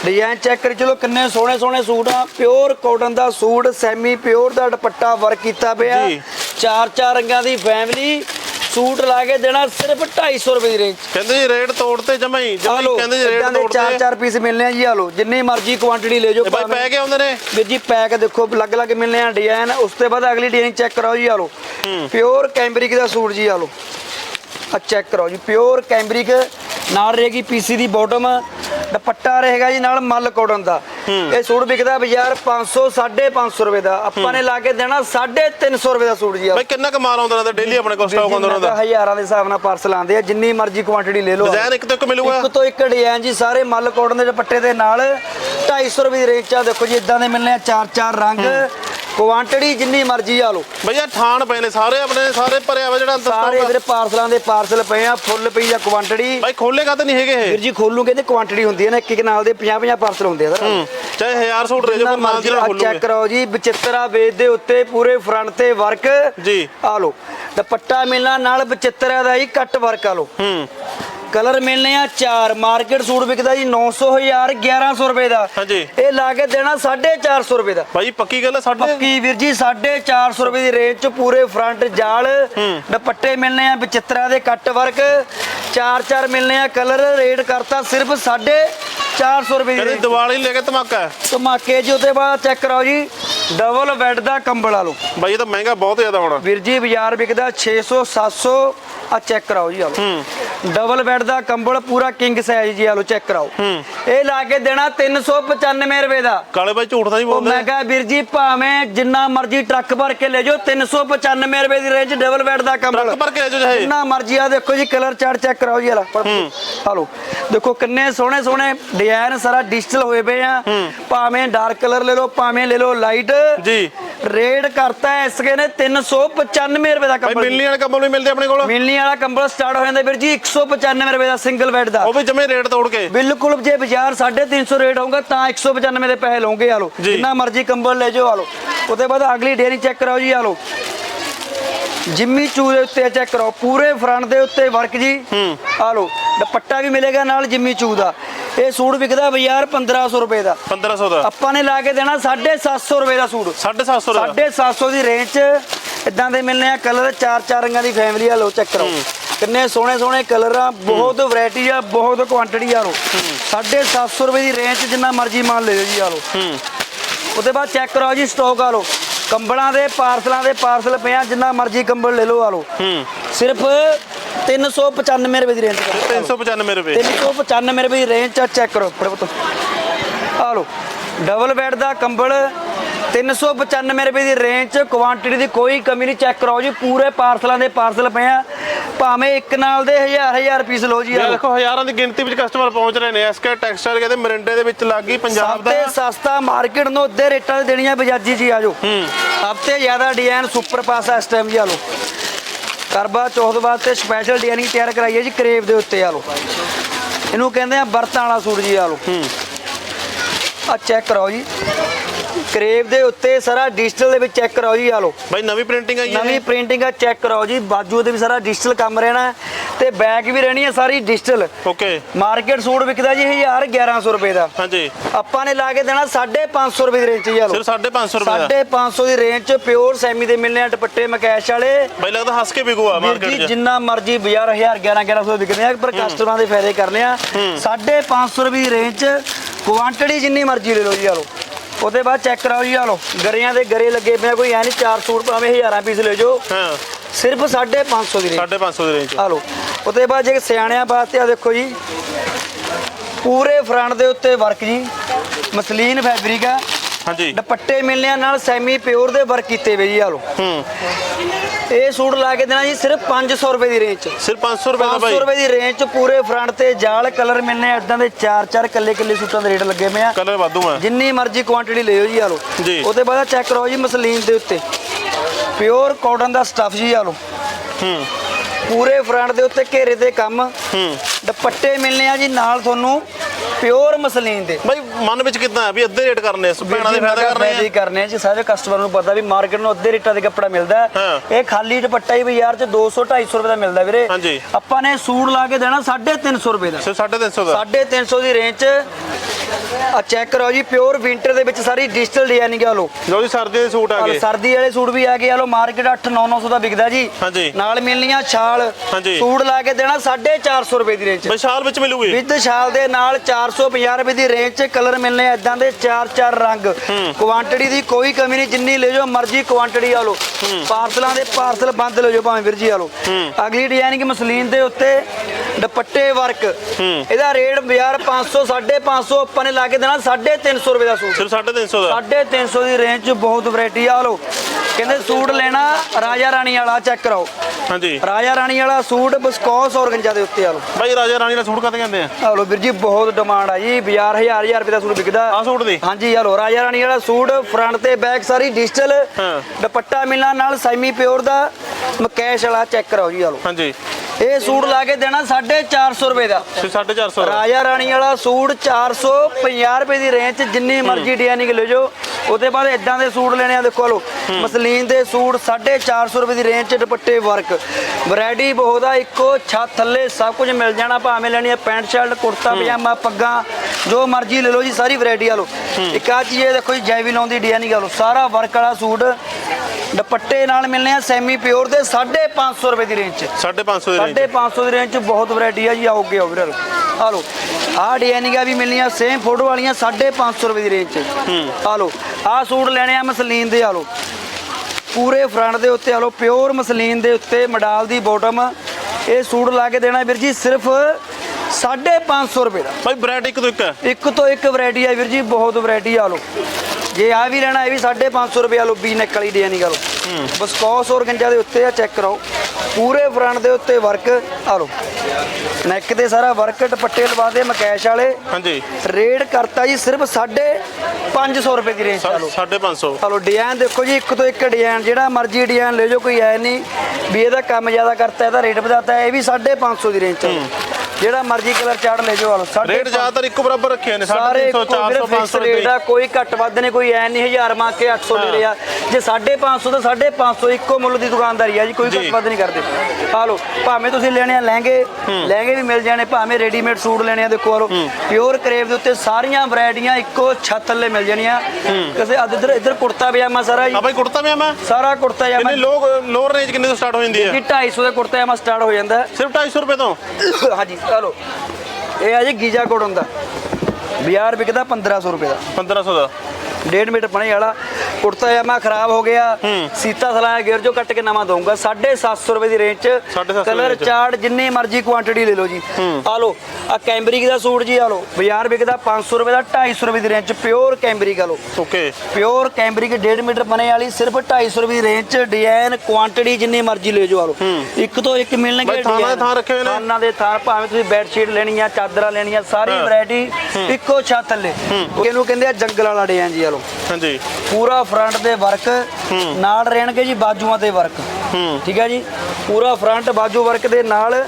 ਡਿਜ਼ਾਈਨ ਚੈੱਕ ਕਰੀ ਚਲੋ ਕਿੰਨੇ ਸੋਹਣੇ ਸੋਹਣੇ ਸੂਟ ਆ। ਪਿਓਰ ਕਾਟਨ ਦਾ ਸੂਟ ਸੈਮੀ ਪਿਓਰ ਦਾ ਦੁਪੱਟਾ ਵਰਕ ਕੀਤਾ ਪਿਆ। ਚਾਰ ਚਾਰ ਰੰਗਾਂ ਦੀ ਫੈਮਿਲੀ ਸੂਟ ਲਾ ਕੇ ਦੇਣਾ ਸਿਰਫ 250 ਰੁਪਏ ਦੀ ਰੇਂਜ ਕਹਿੰਦੇ ਜੀ ਰੇਟ ਤੋੜਤੇ ਜਮਾ ਹੀ ਜਮਾ ਹੀ ਆਲੋ ਕਹਿੰਦੇ ਜੀ ਰੇਟ ਇਦਾਂ ਦੇ ਚਾਰ ਚਾਰ ਪੀਸ ਮਿਲਨੇ ਆ ਜੀ ਆਲੋ ਜਿੰਨੀ ਮਰਜ਼ੀ ਕੁਆਂਟੀਟੀ ਲੈ ਜਾਓ ਬਾਈ ਪੈ ਕੇ ਆਉਂਦੇ ਨੇ? ਵੀਰ ਜੀ ਪੈਕ ਦੇਖੋ ਅਲੱਗ ਅਲੱਗ ਮਿਲਨੇ ਆ ਡਿਜ਼ਾਈਨ ਉਸ ਤੋਂ ਬਾਅਦ ਅਗਲੀ ਡਿਜ਼ਾਈਨ ਚੈੱਕ ਕਰਾਓ ਜੀ ਆਲੋ ਪਿਓਰ ਕੈਂਬਰਿਕ ਦਾ ਸੂਟ ਜੀ ਆਲੋ ਆ ਚੈੱਕ ਕਰੋ ਜੀ ਪਿਓਰ ਕੈਂਬਰਿਕ ਨਾਲ ਰਹੇਗੀ ਪੀਸੀ ਦੀ ਬਾਟਮ ਦੁਪੱਟਾ ਰਹੇਗਾ ਜੀ ਨਾਲ ਮੱਲ ਕੋਟਨ ਦਾ। ਇਹ ਸੂਟ ਵਿਕਦਾ ਬਾਜ਼ਾਰ 500 550 ਰੁਪਏ ਦਾ। ਆਪਾਂ ਨੇ ਲਾ ਕੇ ਦੇਣਾ 350 ਰੁਪਏ ਦਾ ਸੂਟ ਜੀ ਬਾਈ ਕਿੰਨਾ ਕਮਾਲ ਆਉਂਦਾ ਰਹਿੰਦਾ? ਡੇਲੀ ਆਪਣੇ ਕੋਲ ਸਟਾਕ ਆਉਂਦਾ ਰਹਿੰਦਾ? ਹਜ਼ਾਰਾਂ ਦੇ ਹਿਸਾਬ ਨਾਲ ਪਾਰਸਲ ਆਉਂਦੇ ਆ ਜਿੰਨੀ ਮਰਜ਼ੀ ਕੁਆਂਟੀਟੀ ਲੈ ਲਓ। ਡਿਜ਼ਾਈਨ ਇੱਕ ਤੋਂ ਇੱਕ ਮਿਲੂਗਾ? ਇੱਕ ਤੋਂ ਇੱਕ ਡਿਜ਼ਾਈਨ ਜੀ ਸਾਰੇ ਮੱਲ ਕੋਟਨ ਦੇ ਦੁਪੱਟੇ ਦੇ ਨਾਲ। 250 ਰੁਪਏ ਦੀ ਰੇਂਜ ਚ ਦੇਖੋ ਜੀ ਇਦਾਂ ਦੇ ਮਿਲਨੇ ਆ ਚਾਰ ਚਾਰ ਰੰਗ। ਕੁਆਂਟੀਟੀ ਜਿੰਨੀ ਮਰਜ਼ੀ ਆ ਲਓ। ਭਈਆ ਠਾਣ ਪਏ ਨੇ ਸਾਰੇ ਆਪਣੇ ਸਾਰੇ ਭਰਿਆ ਵਾ ਜਿਹੜਾ ਅੰਦਰ ਸਾਰੇ stock ਆ। ਪਾਰਸਲਾਂ ਦੇ ਪਾਰਸਲ ਪਏ ਆ ਫੁੱਲ ਪਈ ਆ ਕੁਆਂਟੀਟੀ ਬਾਈ ਖੋਲੇਗਾ ਤਾਂ ਨਹੀਂ ਹੈਗੇ ਇਹ? ਵੀਰ ਜੀ ਖੋਲੂਗੇ ਤੇ ਕੁਆਂਟੀਟੀ ਹੁੰਦੀ ਹੈ ਨਾ ਇੱਕ ਇੱਕ ਨਾਲ ਦੇ 50 50 ਪਾਰਸਲ ਹੁੰਦੇ ਆ ਸਰ। ਹੂੰ ਚਾਹੇ 1000 ਸੂਟ ਰਹਿ ਜਾਓ ਪਰ ਨਾਲ ਜਿਹੜਾ ਚੈੱਕ ਖੋਲੂਗੇ। ਕਰੋ ਜੀ ਬਚਿੱਤਰਾ ਵੇਚ ਦੇ ਉੱਤੇ ਪੂਰੇ ਫਰੰਟ ਤੇ ਵਰਕ ਜੀ। ਆ ਲਓ। ਦੁਪੱਟਾ ਮਿਲਣਾ ਨਾਲ ਬਚਿੱਤਰਾ ਦਾ ਹੀ ਕੱਟ ਵਰਕ ਆ ਲਓ। ਹੂੰ। ਕਲਰ ਮਿਲਨੇ ਆ ਚਾਰ ਮਾਰਕੀਟ ਸੂਟ ਵਿਕਦਾ ਜੀ 900 ਹਜ਼ਾਰ 1100 ਰੁਪਏ ਦਾ। ਹਾਂਜੀ। ਇਹ ਲਾ ਕੇ ਦੇਣਾ 450 ਰੁਪਏ ਦਾ। ਬਾਈ ਪੱਕੀ ਗੱਲ ਹੈ ਸਾਡੇ? ਪੱਕੀ ਵੀਰ ਜੀ 450 ਰੁਪਏ ਦੀ ਰੇਂਜ ਚ ਪੂਰੇ ਫਰੰਟ ਜਾਲ ਦੁਪੱਟੇ ਮਿਲਨੇ ਆ ਬਚਿੱਤਰਾ ਦੇ ਕੱਟ ਵਰਕ ਚਾਰ ਚਾਰ ਮਿਲਨੇ ਆ ਕਲਰ ਰੇਟ ਕਰਤਾ ਸਿਰਫ 450 ਰੁਪਏ ਦੀ। ਦੀਵਾਲੀ ਲੈ ਕੇ ਧਮਾਕਾ ਧਮਾਕੇ ਜੀ ਉਹਦੇ ਬਾਅਦ ਚੈੱਕ ਕਰਾਓ ਜੀ ਡਬਲ ਬੈੱਡ ਦਾ ਕੰਬਲ ਆ ਲਓ ਬਾਈ ਇਹ ਤਾਂ ਮਹਿੰਗਾ ਬਹੁਤ ਜ਼ਿਆਦਾ ਹੋਣਾ। ਵੀਰ ਜੀ ਬਾਜ਼ਾਰ ਵਿਕਦਾ 600 700 ਆ ਚੈੱਕ ਕਰਾਓ ਜੀ ਆ ਲਓ ਡਬਲ ਬੈੱਡ ਦਾ ਕੰਬਲ ਪੂਰਾ ਕਿੰਗ ਸਾਈਜ਼ ਜੀ ਆ ਚੈੱਕ ਕਰਾਓ। ਇਹ ਲਾ ਕੇ ਦੇਣਾ 395 ਰੁਪਏ ਦਾ। ਕਾਲੇ ਬਾਈ ਝੂਠ ਤਾਂ ਹੀ ਉਹ ਬੋਲਦੇ ਮੈਂ। ਕਹਾਂ ਵੀਰ ਜੀ ਭਾਵੇਂ ਜਿੰਨਾ ਮਰਜ਼ੀ ਟਰੱਕ ਭਰ ਕੇ ਲੈ ਜਾਓ 395 ਰੁਪਏ ਦੀ ਰੇਂਜ ਡਬਲ ਬੈੱਡ ਦਾ ਕੰਬਲ। ਟਰੱਕ ਭਰ ਕੇ ਲੈ ਜਾਓ ਚਾਹੇ। ਜਿੰਨਾ ਮਰਜ਼ੀ ਆ ਦੇਖੋ ਜੀ ਕਲਰ ਚਾਰਟ ਚੈੱਕ ਕਰਾਓ ਜੀ ਹਲੋ ਦੇਖੋ ਕਿੰਨੇ ਸੋਹਣੇ ਸੋਹਣੇ ਡਿਜ਼ਾਈਨ ਸਾਰਾ ਡਿਜੀਟਲ ਹੋਏ ਪਏ ਆ। ਭਾਵੇਂ ਡਾਰਕ ਕਲਰ ਲੈ ਲਓ ਭਾਵੇਂ ਲੈ ਲਓ ਲਾਈਟ ਜੀ। ਰੇਡ ਕਰਤਾ ਐਸਕੇ ਨੇ 395 ਰੁਪਏ ਦਾ ਕੰਬਲ। ਮਿਲਣੀ ਵਾਲੇ ਕੰਬਲ ਵੀ ਮਿਲਦੇ ਆਪਣੇ ਕੋਲ। ਮਿਲਣੀ ਵਾਲਾ ਕੰਬਲ ਸਟਾਰਟ ਹੋ ਜਾਂਦਾ ਵੀਰ ਜੀ 195 ਰੁਪਏ ਦਾ ਸਿੰਗਲ ਬੈੱਡ ਦਾ। ਉਹ ਵੀ ਜਮੇ ਰੇਟ ਤੋੜ ਕੇ। ਬਿਲਕੁਲ ਜੇ ਬਾਜ਼ਾਰ 350 ਰੇਟ ਹੋਊਗਾ ਤਾਂ 195 ਦੇ ਪੈਸੇ ਲਓਗੇ ਆ ਲੋ। ਜਿੰਨਾ ਮਰਜ਼ੀ ਕੰਬਲ ਲੈ ਜਾਓ ਆ ਲੋ ਉਹਦੇ ਬਾਅਦ ਅਗਲੀ ਡੇਰੀ ਚੈੱਕ ਕਰਾਓ ਜੀ ਆ ਲੋ ਜਿੰਮੀ ਚੂ ਦੇ ਉੱਤੇ ਚੈੱਕ ਕਰਾਓ। ਪੂਰੇ ਫਰੰਟ ਦੇ ਉੱਤੇ ਵਰਕ ਜੀ। ਆ ਲੋ ਦੁਪੱਟਾ ਵੀ ਮਿਲੇਗਾ ਨਾਲ ਜਿੰਮੀ ਚੂ ਦਾ। ਇਹ ਸੂਟ ਵਿਕਦਾ ਬਾਜ਼ਾਰ 1500 ਰੁਪਏ ਦਾ। 1500 ਦਾ। ਆਪਾਂ ਨੇ ਲਾ ਕੇ ਦੇਣਾ 750 ਰੁਪਏ ਦਾ ਸੂਟ। 750 ਦਾ। 750 ਦੀ ਰੇਂਜ 'ਚ ਇਦਾਂ ਦੇ ਮਿਲਨੇ ਆ ਕਲਰ ਚਾਰ ਚਾਰ ਰੰਗਾਂ ਦੀ ਫੈਮਿਲੀ ਆ ਲੋ ਚੈੱਕ ਕਰੋ। ਕਿੰਨੇ ਸੋਹਣੇ ਸੋਹਣੇ ਕਲਰ ਆ ਬਹੁਤ ਵੈਰਾਈਟੀ ਆ ਬਹੁਤ ਕੁਆਂਟੀਟੀ ਆ ਲੋ 750 ਰੁਪਏ ਦੀ ਰੇਂਜ ਜਿੰਨਾ ਮਰਜ਼ੀ ਮਾਲ ਲੈ ਲਓ ਜੀ ਆ ਲੋ ਉਹਦੇ ਬਾਅਦ ਚੈੱਕ ਕਰੋ ਜੀ ਸਟਾਕ ਆ ਲੋ ਕੰਬਲਾਂ ਦੇ ਪਾਰਸਲਾਂ ਦੇ ਪਾਰਸਲ ਪਏ ਆ ਜਿੰਨਾ ਮਰਜ਼ੀ ਕੰਬਲ ਲੈ ਲਓ ਆ ਲੋ ਸਿਰਫ 395 ਰੁਪਏ ਦੀ ਰੇਂਜ 'ਚ 395 ਰੁਪਏ। 395 ਰੁਪਏ ਦੀ ਰੇਂਜ ਚ ਚੈੱਕ ਕਰੋ। ਆ ਲੋ ਡਬਲ ਬੈੱਡ ਦਾ ਕੰਬਲ 395 ਰੁਪਏ ਦੀ ਰੇਂਜ ਚ ਕੁਆਂਟੀਟੀ ਦੀ ਕੋਈ ਕਮੀ ਨਹੀਂ ਚੈੱਕ ਕਰਾਓ ਜੀ ਪੂਰੇ ਪਾਰਸਲਾਂ ਦੇ ਪਾਰਸਲ ਪਏ ਆ। ਭਾਵੇਂ ਇੱਕ ਨਾਲ ਦੇ ਹਜ਼ਾਰ ਹਜ਼ਾਰ ਪੀਸ ਲਓ ਜੀ ਇਹ ਲਓ। ਦੇਖੋ ਹਜ਼ਾਰਾਂ ਦੀ ਗਿਣਤੀ ਵਿੱਚ ਕਸਟਮਰ ਪਹੁੰਚ ਰਹੇ ਨੇ। ਐਸਕੇ ਟੈਕਸਟਾਈਲ ਕਹਿੰਦੇ ਮਰਿੰਡੇ ਦੇ ਵਿੱਚ ਲੱਗ ਗਈ ਪੰਜਾਬ ਸਭ ਦਾ ਤੋਂ ਸਸਤਾ ਮਾਰਕੀਟ ਨੂੰ ਅੱਧੇ ਰੇਟਾਂ ਤੇ ਦੇਣੀਆਂ ਬਜਾਜੀ ਜੀ ਆਜੋ ਸਭ ਤੋਂ ਜ਼ਿਆਦਾ ਡਿਜ਼ਾਈਨ ਸੁਪਰ ਪਾਸ ਇਸ ਟਾਈਮ ਜੀ ਆ ਲੋ ਕਰਵਾ ਚੌਥ ਵਾਸਤੇ ਸਪੈਸ਼ਲ ਡਿਜ਼ਾਈਨਿੰਗ ਤਿਆਰ ਕਰਾਈ ਹੈ ਜੀ ਕਰੇਵ ਦੇ ਉੱਤੇ ਆ ਲੋ ਇਹਨੂੰ ਕਹਿੰਦੇ ਆ ਬਰਤਾਂ ਵਾਲਾ ਸੂਟ ਜੀ ਆ ਲੋ ਆ ਚੈੱਕ ਕਰਾਓ ਜੀ। ਕਰੇਵ ਦੇ ਉੱਤੇ ਸਾਰਾ ਡਿਜੀਟਲ ਦੇ ਵਿੱਚ ਚੈੱਕ ਕਰਾਓ ਜੀ ਆ ਲੋ ਬਾਈ ਨਵੀਂ ਪ੍ਰਿੰਟਿੰਗ ਆਈ ਹੈ ਨਵੀਂ ਪ੍ਰਿੰਟਿੰਗ ਆ ਚੈੱਕ ਕਰਾਓ ਜੀ। ਬਾਜੂ ਦੇ ਵੀ ਸਾਰਾ ਡਿਜੀਟਲ ਕੰਮ ਰਹਿਣਾ ਤੇ ਬੈਕ ਵੀ ਰਹਿਣੀ ਹੈ ਸਾਰੀ ਡਿਜੀਟਲ ਓਕੇ ਮਾਰਕੀਟ ਸੂਟ ਵਿਕਦਾ ਜੀ 1000 1100 ਰੁਪਏ ਦਾ। ਹਾਂਜੀ। ਆਪਾਂ ਨੇ ਲਾ ਕੇ ਦੇਣਾ 550 ਰੁਪਏ ਦੀ ਰੇਂਜ ਚ ਲੋ ਸਿਰਫ 550 ਰੁਪਏ ਦਾ 550 ਦੀ ਰੇਂਜ ਚ ਪਿਓਰ ਸੈਮੀ ਦੇ ਮਿਲਨੇ ਆ ਦੁਪੱਟੇ ਮਕੈਸ਼ ਵਾਲੇ। ਬਾਈ ਲੱਗਦਾ ਹੱਸ ਕੇ ਵਿਕੂਆ ਮਾਰਕੀਟ ਜੀ 'ਚ। ਜਿੰਨਾ ਮਰਜ਼ੀ ਬਾਜ਼ਾਰ 1000 11 1100 ਵਿਕਦੇ ਆ ਪਰ ਕਸਟਮਰਾਂ ਦੇ ਫਾਇਦੇ ਕਰਨੇ ਆ। 550 ਰੁਪਏ ਦੀ ਰੇਂਜ ਚ ਕੁਆਂਟੀਟੀ ਜਿੰਨੀ ਮਰਜ਼ੀ ਲੈ ਲਓ ਜੀ ਲੋ ਉਹਦੇ ਬਾਅਦ ਚੈੱਕ ਕਰਾਓ ਜੀ ਆ ਲੋ ਗਰਿਆਂ ਦੇ ਗਰੇ ਲੱਗੇ ਪਏ ਆ, ਕੋਈ ਐ ਨਹੀਂ ਚਾਰ ਸੂਟ ਭਾਵੇਂ ਹਜ਼ਾਰਾਂ ਪੀਸ ਲੈ ਜਾਓ। ਹਾਂ। ਸਿਰਫ 550 ਦੀ ਰੇਂਜ 550 ਦੇ ਰੇਂਜ ਆ। ਲੋ ਉਹਦੇ ਬਾਅਦ ਜੇ ਸਿਆਣਿਆਂ ਵਾਸਤੇ ਆ ਦੇਖੋ ਜੀ। ਪੂਰੇ ਫਰੰਟ ਦੇ ਉੱਤੇ ਵਰਕ ਜੀ। ਮਸਲੀਨ ਫੈਬਰਿਕ ਆ। ਹਾਂਜੀ। ਦੁਪੱਟੇ ਮਿਲਨੇ ਨਾਲ ਸੈਮੀ ਪਿਓਰ ਦੇ ਵਰਕ ਕੀਤੇ ਵੇ ਜੀ ਆ ਲੋ ਹੂੰ। ਇਹ ਸੂਟ ਲਾ ਕੇ ਦੇਣਾ ਜੀ ਸਿਰਫ 500 ਰੁਪਏ ਦੀ ਰੇਂਜ ਚ ਸਿਰਫ 500 ਰੁਪਏ ਦਾ 500 ਬਾਈ ਰੁਪਏ ਦੀ ਰੇਂਜ ਚ ਪੂਰੇ ਫਰੰਟ ਤੇ ਜਾਲ ਕਲਰ ਮਿਲਨੇ ਇਦਾਂ ਦੇ ਚਾਰ ਚਾਰ ਕੱਲੇ ਕੱਲੇ ਸੂਟਾਂ ਦੇ ਰੇਟ ਲੱਗੇ ਪਏ ਆ। ਕਲਰ ਵਾਧੂ ਆ। ਜਿੰਨੀ ਮਰਜ਼ੀ ਕੁਆਂਟੀਟੀ ਲਿਓ ਜੀ ਆ ਲੋ ਜੀ। ਉਹਦੇ ਬਾਅਦ ਚੈੱਕ ਕਰੋ ਜੀ ਮਸਲੀਨ ਦੇ ਉੱਤੇ। ਪਿਓਰ ਕਾਟਨ ਦਾ ਸਟਫ ਜੀ ਆ ਲੋ ਹੂੰ। ਪੂਰੇ ਫਰੰਟ ਦੇ ਉੱਤੇ ਘੇਰੇ ਤੇ ਕੰਮ। ਹੂੰ। ਦੁਪੱਟੇ ਮਿਲਨੇ ਆ ਜੀ ਨਾਲ ਤੁਹਾਨੂੰ ਪਿਓਰ ਮਸਲੀਨ ਦੇ। ਬਾਈ ਮਨ ਵਿੱਚ ਕਿਦਾਂ ਵੀ ਅੱਧੇ ਰੇਟ ਕਰਨੇ ਆ? ਭੈਣਾਂ ਦੇ ਫਾਇਦਾ ਕਰਨੇ ਹੀ ਆ ਕਰਨੇ ਆ ਜੀ ਸਾਰੇ ਕਸਟਮਰ ਨੂੰ ਪਤਾ ਵੀ ਮਾਰਕੀਟ ਨੂੰ ਅੱਧੇ ਰੇਟਾਂ ਦੇ ਕੱਪੜਾ ਮਿਲਦਾ ਹੈ। ਹਾਂ। ਇਹ ਖਾਲੀ ਦੁਪੱਟਾ ਹੀ ਬਾਜ਼ਾਰ 'ਚ 200 250 ਰੁਪਏ ਦਾ ਮਿਲਦਾ ਵੀਰੇ। ਹਾਂਜੀ। ਆਪਾਂ ਨੇ ਸੂਟ ਲਾ ਕੇ ਦੇਣਾ 350 ਰੁਪਏ ਦਾ। ਸਿਰਫ 350 ਦਾ। 350 ਦੀ ਰੇਂਜ 'ਚ। ਆ ਚੈੱਕ ਕਰੋ ਜੀ ਪਿਓਰ ਵਿੰਟਰ ਦੇ ਵਿੱਚ ਸਾਰੀ ਡਿਜੀਟਲ ਡਿਜ਼ਾਈਨਿੰਗ ਆ ਲੋ ਲਓ ਜੀ ਸਰਦੀ ਦੇ ਸੂਟ ਆ ਗਏ। ਸਰਦੀ ਵਾਲੇ ਸੂਟ ਵੀ ਆ ਗਏ ਆ ਲੋ ਮਾਰਕੀਟ 8 9 900 ਦਾ ਵਿਕਦਾ ਜੀ। ਹਾਂਜੀ। ਨਾਲ ਮਿਲਣੀਆਂ ਛਾਲ। ਸੂਟ ਲਾ ਕੇ ਦੇਣਾ 450 ਰੁਪਏ ਦੀ ਰੇਂਜ 'ਚ। ਵਿਸ਼ਾਲ ਵਿੱਚ ਮਿਲੂਗੀ? ਵਿਦ ਸ਼ਾਲ ਦੇ ਨਾਲ 450 ਰੁਪਏ ਦੀ ਰੇਂਜ 'ਚ ਕਲਰ ਮਿਲਨੇ ਇਦਾਂ ਦੇ ਚਾਰ ਚਾਰ ਰੰਗ। ਕੁਆਂਟੀਟੀ ਦੀ ਕੋਈ ਕਮੀ ਨਹੀਂ। ਜਿੰਨੀ ਲੈ ਜਾਓ ਮਰਜ਼ੀ ਕੁਆਂਟੀਟੀ ਆ ਲੋ ਪਾਰਸਲਾਂ ਦੇ ਪਾਰਸਲ ਬੰਦ ਲੈ ਜਾਓ ਭਾਵੇਂ ਵੀਰ ਜੀ ਆ ਲੋ ਅਗਲੀ ਡਿਜ਼ਾਈਨਿੰਗ ਮਸਲੀਨ ਦੇ ਉੱਤੇ ਦੁਪੱਟੇ ਵਰਕ ਇਹਦਾ ਰੇਟ ਬਾਜ਼ਾਰ 500 550 ਆਪਾਂ ਨੇ ਲਾ ਕੇ ਦੇਣਾ 350 ਰੁਪਏ ਦਾ ਸੂਟ। ਸਿਰਫ 350 ਦਾ? 350 ਦੀ ਰੇਂਜ 'ਚ ਬਹੁਤ ਵੈਰਾਈਟੀ ਆ ਲੋ ਕਹਿੰਦੇ ਸੂਟ ਲੈਣਾ ਰਾਜਾ ਰਾਣੀ ਵਾਲਾ ਚੈੱਕ ਕਰਾਓ। ਹਾਂਜੀ। ਰਾਜਾ ਰਾਣੀ ਵਾਲਾ ਸੂਟ ਬਸਕੌਸ ਔਰਗੰਜਾ ਦੇ ਉੱਤੇ ਆ ਲੋ ਬਾਈ ਰਾਜਾ ਰਾਣੀ ਦਾ ਸੂਟ ਕਦ ਕਹਿੰਦੇ ਆ? ਹਲੋ ਵੀਰ ਜੀ ਬਹੁਤ ਡਿਮਾਂਡ ਆ ਜੀ ਬਾਜ਼ਾਰ ਰੁਪਏ ਦਾ ਸੂਟ ਵਿਕਦਾ। ਆ ਸੂਟ ਦੀ? ਹਾਂਜੀ ਹਲੋ ਰਾਜਾ ਰਾਣੀ ਵਾਲਾ ਸੂਟ ਫਰੰਟ ਤੇ ਬੈਕ ਸਾਰੀ ਡਿਜੀਟਲ ਹਾਂ। ਦੁਪੱਟਾ ਮਿਲਣਾ ਨਾਲ ਸੈਮੀ ਪਿਓਰ ਦਾ ਮਕੈਸ਼ ਵਾਲਾ ਚੈੱਕ ਕਰਾਓ ਜੀ ਹਲੋ ਹਾਂਜੀ। ਇਹ ਸੂਟ ਲਾ ਕੇ ਦੇਣਾ 450 ਰੁਪਏ ਦਾ। ਸਿਰਫ 450 ਦਾ। ਰਾਜਾ ਰਾਣੀ ਵਾਲਾ ਸੂਟ 450 ਰੁਪਏ ਦੀ ਰੇਂਜ ਜਿੰਨੀ ਮਰਜ਼ੀ ਡਿਜ਼ਾਈਨਿੰਗ ਲੈ ਜਾਓ। ਉਹਦੇ ਬਾਅਦ ਇਦਾਂ ਦੇ ਸੂਟ ਲੈਣੇ ਆ ਦੇਖੋ ਲੋ ਮਸਲੀਨ ਦੇ ਸੂਟ 450 ਰੁਪਏ ਦੀ ਰੇਂਜ 'ਚ ਦੁਪੱਟੇ ਵਰਕ ਵੈਰਾਈਟੀ ਬਹੁਤ ਆ ਇੱਕੋ ਛੱਤ ਥੱਲੇ ਸਭ ਕੁਝ ਮਿਲ ਜਾਣਾ ਭਾਵੇਂ ਲੈਣੀ ਆ ਪੈਂਟ ਸ਼ਰਟ ਕੁੜਤਾ ਪਜਾਮਾ ਪੱਗਾਂ ਜੋ ਮਰਜ਼ੀ ਲੈ ਲਓ ਜੀ ਸਾਰੀ ਵੈਰਾਈਟੀ ਆ ਲੋ ਇੱਕ ਆ ਚੀਜ਼ ਇਹ ਦੇਖੋ ਜੀ ਜੈਵੀ ਲਾਉਣ ਦੀ ਡਿਜ਼ਾਈਨਿੰਗ ਆ ਲੋ ਸਾਰਾ ਵਰਕ ਵਾਲਾ ਸੂਟ ਦੁਪੱਟੇ ਨਾਲ ਮਿਲਨੇ ਆ ਸੈਮੀ ਪਿਓਰ ਦੇ 550 ਰੁਪਏ ਦੀ ਰੇਂਜ 'ਚ। 550 ਦੀ ਰੇਂਜ 550 ਦੀ ਰੇਂਜ ਚ ਬਹੁਤ ਵੈਰਾਈਟੀ ਆ ਜੀ ਆਓਗੇ ਆਓ ਵੀਰੇ ਆ ਲੋ ਆਹ ਡਿਜ਼ਾਈਨਿੰਗਾਂ ਵੀ ਮਿਲਣੀਆਂ ਸੇਮ ਫੋਟੋ ਵਾਲੀਆਂ 550 ਰੁਪਏ ਦੀ ਰੇਂਜ ਚ। ਆ ਲੋ ਆਹ ਸੂਟ ਲੈਣੇ ਆ ਮਸਲੀਨ ਦੇ ਆ ਲੋ ਪੂਰੇ ਫਰੰਟ ਦੇ ਉੱਤੇ ਆ ਲੋ ਪਿਓਰ ਮਸਲੀਨ ਦੇ ਉੱਤੇ ਮਡਾਲ ਦੀ ਬਾਟਮ ਇਹ ਸੂਟ ਲਾ ਕੇ ਦੇਣਾ ਵੀਰ ਜੀ ਸਿਰਫ 550 ਰੁਪਏ ਦਾ। ਬਾਈ ਬ੍ਰੈਡ ਇੱਕ ਤੋਂ ਇੱਕ ਹੈ। ਇੱਕ ਤੋਂ ਇੱਕ ਵੈਰਾਈਟੀ ਆ ਵੀਰ ਜੀ ਬਹੁਤ ਵੈਰਾਈਟੀ ਆ ਲੋ ਜੇ ਆ ਵੀ ਲੈਣਾ ਇਹ ਵੀ 550 ਰੁਪਏ ਆ ਲੋ ਬੀ ਨੈਕ ਵਾਲੀ ਡਿਜ਼ਾਈਨਿੰਗ ਆ ਲੋ ਬਸ ਕੌਸ ਔਰ ਗੰਜਾ ਦੇ ਉੱਤੇ ਆ ਚੈੱਕ ਕਰਾਓ। ਪੂਰੇ ਫਰੰਟ ਦੇ ਉੱਤੇ ਵਰਕ ਆ ਲੋ ਨੈਕ ਤੇ ਸਾਰਾ ਵਰਕ ਦੁਪੱਟੇ ਲਵਾ ਦੇ ਮਕੈਸ਼ ਵਾਲੇ। ਹਾਂਜੀ। ਰੇਟ ਕਰਤਾ ਜੀ ਸਿਰਫ 550 ਰੁਪਏ ਦੀ ਰੇਂਜ ਆ ਲੋ 550 ਹਲੋ ਡਿਜ਼ਾਈਨ ਦੇਖੋ ਜੀ ਇੱਕ ਤੋਂ ਇੱਕ ਡਿਜ਼ਾਈਨ ਜਿਹੜਾ ਮਰਜ਼ੀ ਡਿਜ਼ਾਈਨ ਲੈ ਜਾਓ ਕੋਈ ਐ ਨਹੀਂ ਵੀ ਇਹਦਾ ਕੰਮ ਜ਼ਿਆਦਾ ਕਰਤਾ ਇਹਦਾ ਰੇਟ ਵਧਾਤਾ ਇਹ ਵੀ 550 ਦੀ ਰੇਂਜ ਚ। ਜਿਹੜਾ ਮਰਜ਼ੀ ਕਲਰ ਚਾੜ ਲੈ ਜਾਓ ਹਲੋ ਰੇਟ ਜ਼ਿਆਦਾਤਰ ਇੱਕੋ ਬਰਾਬਰ ਰੱਖੇ ਨੇ ਸਾਰੇ 350 400 ਫਿਕਸ 500 ਰੇਟ ਆ ਕੋਈ ਘੱਟ ਵੱਧ ਨਹੀਂ ਕੋਈ ਐ ਨਹੀਂ 1000 ਮੰਗ ਕੇ 800 ਲੈ ਲਿਆ ਜੇ 550 ਤਾਂ 550 ਇੱਕੋ ਮੁੱਲ ਦੀ ਦੁਕਾਨਦਾਰੀ ਆ ਜੀ ਕੋਈ। ਘੱਟ ਵੱਧ ਨਹੀਂ ਕਰਦੇ। ਆ ਲੋ ਭਾਵੇਂ ਤੁਸੀਂ ਲੈਣੇ ਆ ਲਹਿੰਗੇ ਲਹਿੰਗੇ ਵੀ ਮਿਲ ਜਾਣੇ ਭਾਵੇਂ ਰੈਡੀਮੇਡ ਸੂਟ ਲੈਣੇ ਆ ਦੇਖੋ ਆ ਲੋ ਪਿਓਰ ਕਰੇਵ ਦੇ ਉੱਤੇ ਸਾਰੀਆਂ ਵੈਰਾਈਟੀਆਂ ਇੱਕੋ ਛੱਤ ਥੱਲੇ ਮਿਲ ਜਾਣੀਆਂ। ਕਿਸੇ ਅੱਜ ਇੱਧਰ ਇੱਧਰ ਕੁੜਤਾ ਪਜਾਮਾ ਸਾਰਾ ਜੀ। ਆ ਬਾਈ ਕੁੜਤਾ ਵੀ ਮੈਂ ਸਾਰਾ ਕੁੜਤਾ ਕਿੰਨੇ ਪਜਾਮਾ ਲੋਕ ਲੋਅਰ ਰੇਂਜ ਕਿੰਨੇ ਤੋਂ ਸਟਾਰਟ ਹੋ ਜਾਂਦੀ ਹੈ? ਜੀ 250 ਦੇ ਕੁੜਤਾ ਪਜਾਮਾ ਸਟਾਰਟ ਹੋ ਜਾਂਦਾ। ਸਿਰਫ 250 ਰੁਪਏ ਤੋਂ? ਹਾਂਜੀ। ਚਲੋ ਇਹ ਆ ਜੀ ਗੀਜਾ ਕੋਟਨ ਦਾ ਬਾਜ਼ਾਰ ਵਿਕਦਾ 1500 ਰੁਪਏ ਦਾ। 1500 ਦਾ। ਡੇਢ ਮੀਟਰ ਪਣੇ ਵਾਲਾ ਕੁੜਤਾ ਪਜਾਮਾ ਖਰਾਬ ਹੋ ਗਿਆ ਸੀਤਾ ਸਲਾਇਆ ਗੇਰ ਜੋ ਕੱਟ ਕੇ ਨਵਾਂ ਦਊਂਗਾ। 750 ਰੁਪਏ ਦੀ ਰੇਂਜ ਚ 750 ਕਲਰ। ਚਾਰਟ ਜਿੰਨੀ ਮਰਜ਼ੀ ਕੁਆਂਟੀਟੀ ਲੈ ਲਓ ਜੀ। ਆ ਲਓ ਆ ਕੈਂਬਰਿਕ ਦਾ ਸੂਟ ਜੀ ਆ ਲਓ ਬਾਜ਼ਾਰ ਵਿਕਦਾ 500 ਰੁਪਏ ਦਾ 250 ਰੁਪਏ ਦੀ ਰੇਂਜ ਚ ਪਿਓਰ ਕੈਂਬਰਿਕ ਆ ਲਓ। ਓਕੇ ਪਿਓਰ ਕੈਂਬਰਿਕ 1.5 ਮੀਟਰ ਪਨੇ ਵਾਲੀ ਸਿਰਫ 250 ਰੁਪਏ ਦੀ ਰੇਂਜ ਚ ਡਿਜ਼ਾਈਨ ਕੁਆਂਟੀਟੀ ਜਿੰਨੀ ਮਰਜ਼ੀ ਲੈ ਜਾਓ ਆ ਲਓ। ਇੱਕ ਤੋਂ ਇੱਕ ਮਿਲਣਗੇ design। ਥਾਂ ਰੱਖੇ ਹੋਏ ਨੇ। ਥਾਨਾਂ ਦੇ ਥਾਂ ਭਾਵੇਂ ਤੁਸੀਂ ਬੈੱਡ ਸ਼ੀਟ ਲੈਣੀ ਆ ਚਾਦਰਾਂ ਲੈਣੀਆਂ ਸਾਰੀ ਹਾਂ। ਵੈਰਾਈਟੀ ਇੱਕੋ ਛੱਤ ਥੱਲੇ। ਇਹਨੂੰ ਕਹਿੰਦੇ ਆ? ਜੰਗਲ ਵਾਲਾ ਡਿਜ਼ਾਈਨ ਜੀ ਆ ਲਓ ਹਾਂਜੀ। ਪੂਰਾ ਫਰੰਟ ਦੇ ਵਰਕ ਨਾਲ ਰਹਿਣਗੇ ਜੀ ਬਾਜੂਆਂ ਤੇ ਵਰਕ ਠੀਕ ਹੈ ਜੀ? ਪੂਰਾ ਫਰੰਟ ਬਾਜੂ ਵਰਕ ਦੇ ਨਾਲ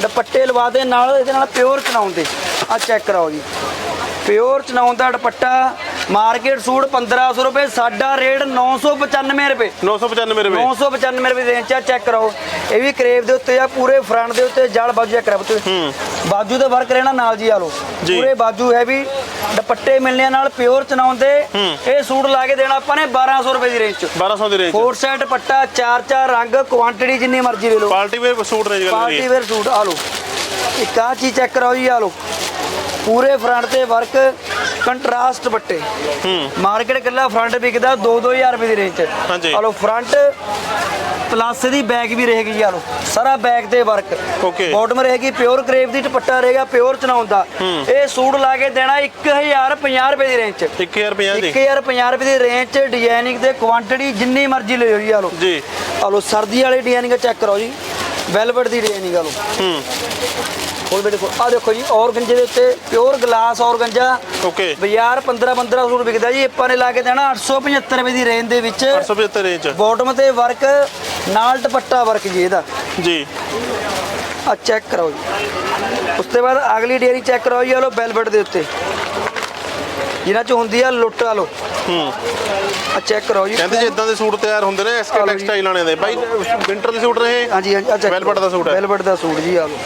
ਦੁਪੱਟੇ ਲਵਾ ਦੇ ਨਾਲ ਇਹਦੇ ਨਾਲ ਪਿਓਰ ਚਨਾਉਣ ਦੇ। ਆ ਚੈੱਕ ਕਰਾਓ ਜੀ। ਪਿਓਰ ਚਨਾਉਣ ਦਾ ਦੁਪੱਟਾ ਮਾਰਕੀਟ ਸੂਟ 1500 ਰੁਪਏ ਸਾਡਾ ਰੇਟ 995 ਰੁਪਏ। 995 ਰੁਪਏ। 995 ਰੁਪਏ ਦੀ ਚ ਚੈੱਕ ਕਰਾਓ ਇਹ ਵੀ ਕਰੇਵ ਦੇ ਉੱਤੇ ਆ ਪੂਰੇ ਫਰੰਟ ਦੇ ਉੱਤੇ ਜਲ ਬਾਜੂ ਚੈੱਕ ਕਰਾਓ ਤੁਸੀਂ ਬਾਜੂ ਦੇ ਵਰਕ ਰਹਿਣਾ ਨਾਲ ਜੀ ਆ ਲੋ। ਪੂਰੇ ਬਾਜੂ ਹੈ ਵੀ ਦੁਪੱਟੇ ਮਿਲਨੇ ਨਾਲ ਪਿਓਰ ਚਨਾਉਣ ਦੇ। ਇਹ ਸੂਟ ਲਾ ਕੇ ਦੇਣਾ ਆਪਾਂ ਨੇ 1200 ਰੁਪਏ ਦੀ ਰੇਂਜ ਚ। 1200 ਦੀ ਰੇਂਜ ਫੋਰ ਸੈਟ ਪੱਟਾ ਚਾਰ ਚਾਰ ਰੰਗ ਕੁਆਂਟੀਟੀ ਜਿੰਨੀ ਮਰਜ਼ੀ ਲੈ ਲਓ। ਪਾਰਟੀ ਵੇਅਰ ਸੂਟ ਰੇਂਜ ਕਰ ਪਾਰਟੀ ਵੇਅਰ ਸੂਟ ਆ ਲਓ। ਇੱਕ ਆ ਚੀਜ਼ ਚੈੱਕ ਕਰਾਓ ਜੀ ਆ ਲਓ। ਪੂਰੇ ਫਰੰਟ ਤੇ ਵਰਕ ਕੰਟਰਾਸਟ ਬੱਟੇ ਹੂੰ। ਮਾਰਕੀਟ ਕੱਲਾ ਫਰੰਟ ਵਿਕਦਾ 2-2000 ਰੁਪਏ ਦੀ ਰੇਂਜ ਚ। ਹਾਂਜੀ। ਆ ਲਓ ਫਰੰਟ ਪਲੱਸ ਦੀ ਬੈਗ ਵੀ ਰਹੇਗੀ ਜੀ ਆ ਲੋ ਸਾਰਾ ਬੈਗ ਤੇ ਵਰਕ Okay. ਬਾਟਮ ਰਹੇਗੀ ਪਿਓਰ ਕਰੇਪ ਦੀ ਦੁਪੱਟਾ ਰਹੇਗਾ ਪਿਓਰ ਚਨਾਉਣ ਦਾ। ਇਹ ਸੂਟ ਲਾ ਕੇ ਦੇਣਾ 1050 ਰੁਪਏ ਦੀ ਰੇਂਜ ਚ। 1050 ਦੀ? 1050 ਰੁਪਏ ਦੀ ਰੇਂਜ ਚ ਡਿਜ਼ਾਈਨਿੰਗ ਤੇ ਕੁਆਂਟੀਟੀ ਜਿੰਨੀ ਮਰਜ਼ੀ ਲਓ ਜੀ ਆ ਲੋ ਜੀ। ਆ ਲੋ ਸਰਦੀ ਵਾਲੀ ਡਿਜ਼ਾਈਨਿੰਗ ਚੈੱਕ ਕਰੋ ਜੀ। ਵੈਲਵਟ ਦੀ ਡਿਜ਼ਾਈਨਿੰਗ ਆ ਲੋ ਹੂੰ। ਹੁਣ ਵੀ ਦੇਖੋ ਆ ਦੇਖੋ ਜੀ ਔਰਗੰਜੇ ਦੇ ਉੱਤੇ ਪਿਓਰ ਗਲਾਸ ਔਰਗੰਜਾ। ਓਕੇ ਬਾਜ਼ਾਰ 15 15 ਸੂਟ ਵਿਕਦਾ ਜੀ। ਆਪਾਂ ਨੇ ਲਾ ਕੇ ਦੇਣਾ 875 ਰੁਪਏ ਦੀ ਰੇਂਜ ਦੇ ਵਿੱਚ। 875 ਰੇਂਜ ਬਾਟਮ ਤੇ ਵਰਕ ਨਾਲ ਦੁਪੱਟਾ ਵਰਕ ਜੀ ਇਹਦਾ। ਜੀ। ਆ ਚੈੱਕ ਕਰੋ ਜੀ। ਉਸ ਤੋਂ ਬਾਅਦ ਅਗਲੀ ਡੇਰੀ ਚੈੱਕ ਕਰੋ ਜੀ ਆ ਲੋ ਵੈਲਵਟ ਦੇ ਉੱਤੇ। ਜਿਨ੍ਹਾਂ ਚ ਹੁੰਦੀ ਆ ਲੁੱਟ ਆ ਲੋ ਹੂੰ। ਆ ਚੈੱਕ ਕਰੋ ਜੀ। ਕਹਿੰਦੇ ਜੇ ਇਦਾਂ ਦੇ ਸੂਟ ਤਿਆਰ ਹੁੰਦੇ ਨੇ ਐਸਕੇ। ਟੈਕਸਟਾਈਲ ਵਾਲਿਆਂ ਦੇ। ਬਾਈ ਵਿੰਟਰ ਦੇ ਸੂਟ ਰਹੇ ਹਾਂਜੀ ਹਾਂਜੀ ਆ ਚੈੱਕ Velvet ਦਾ ਸੂਟ ਹੈ। ਵੈਲਵਟ ਦਾ ਸੂਟ ਜੀ ਆ ਲੋ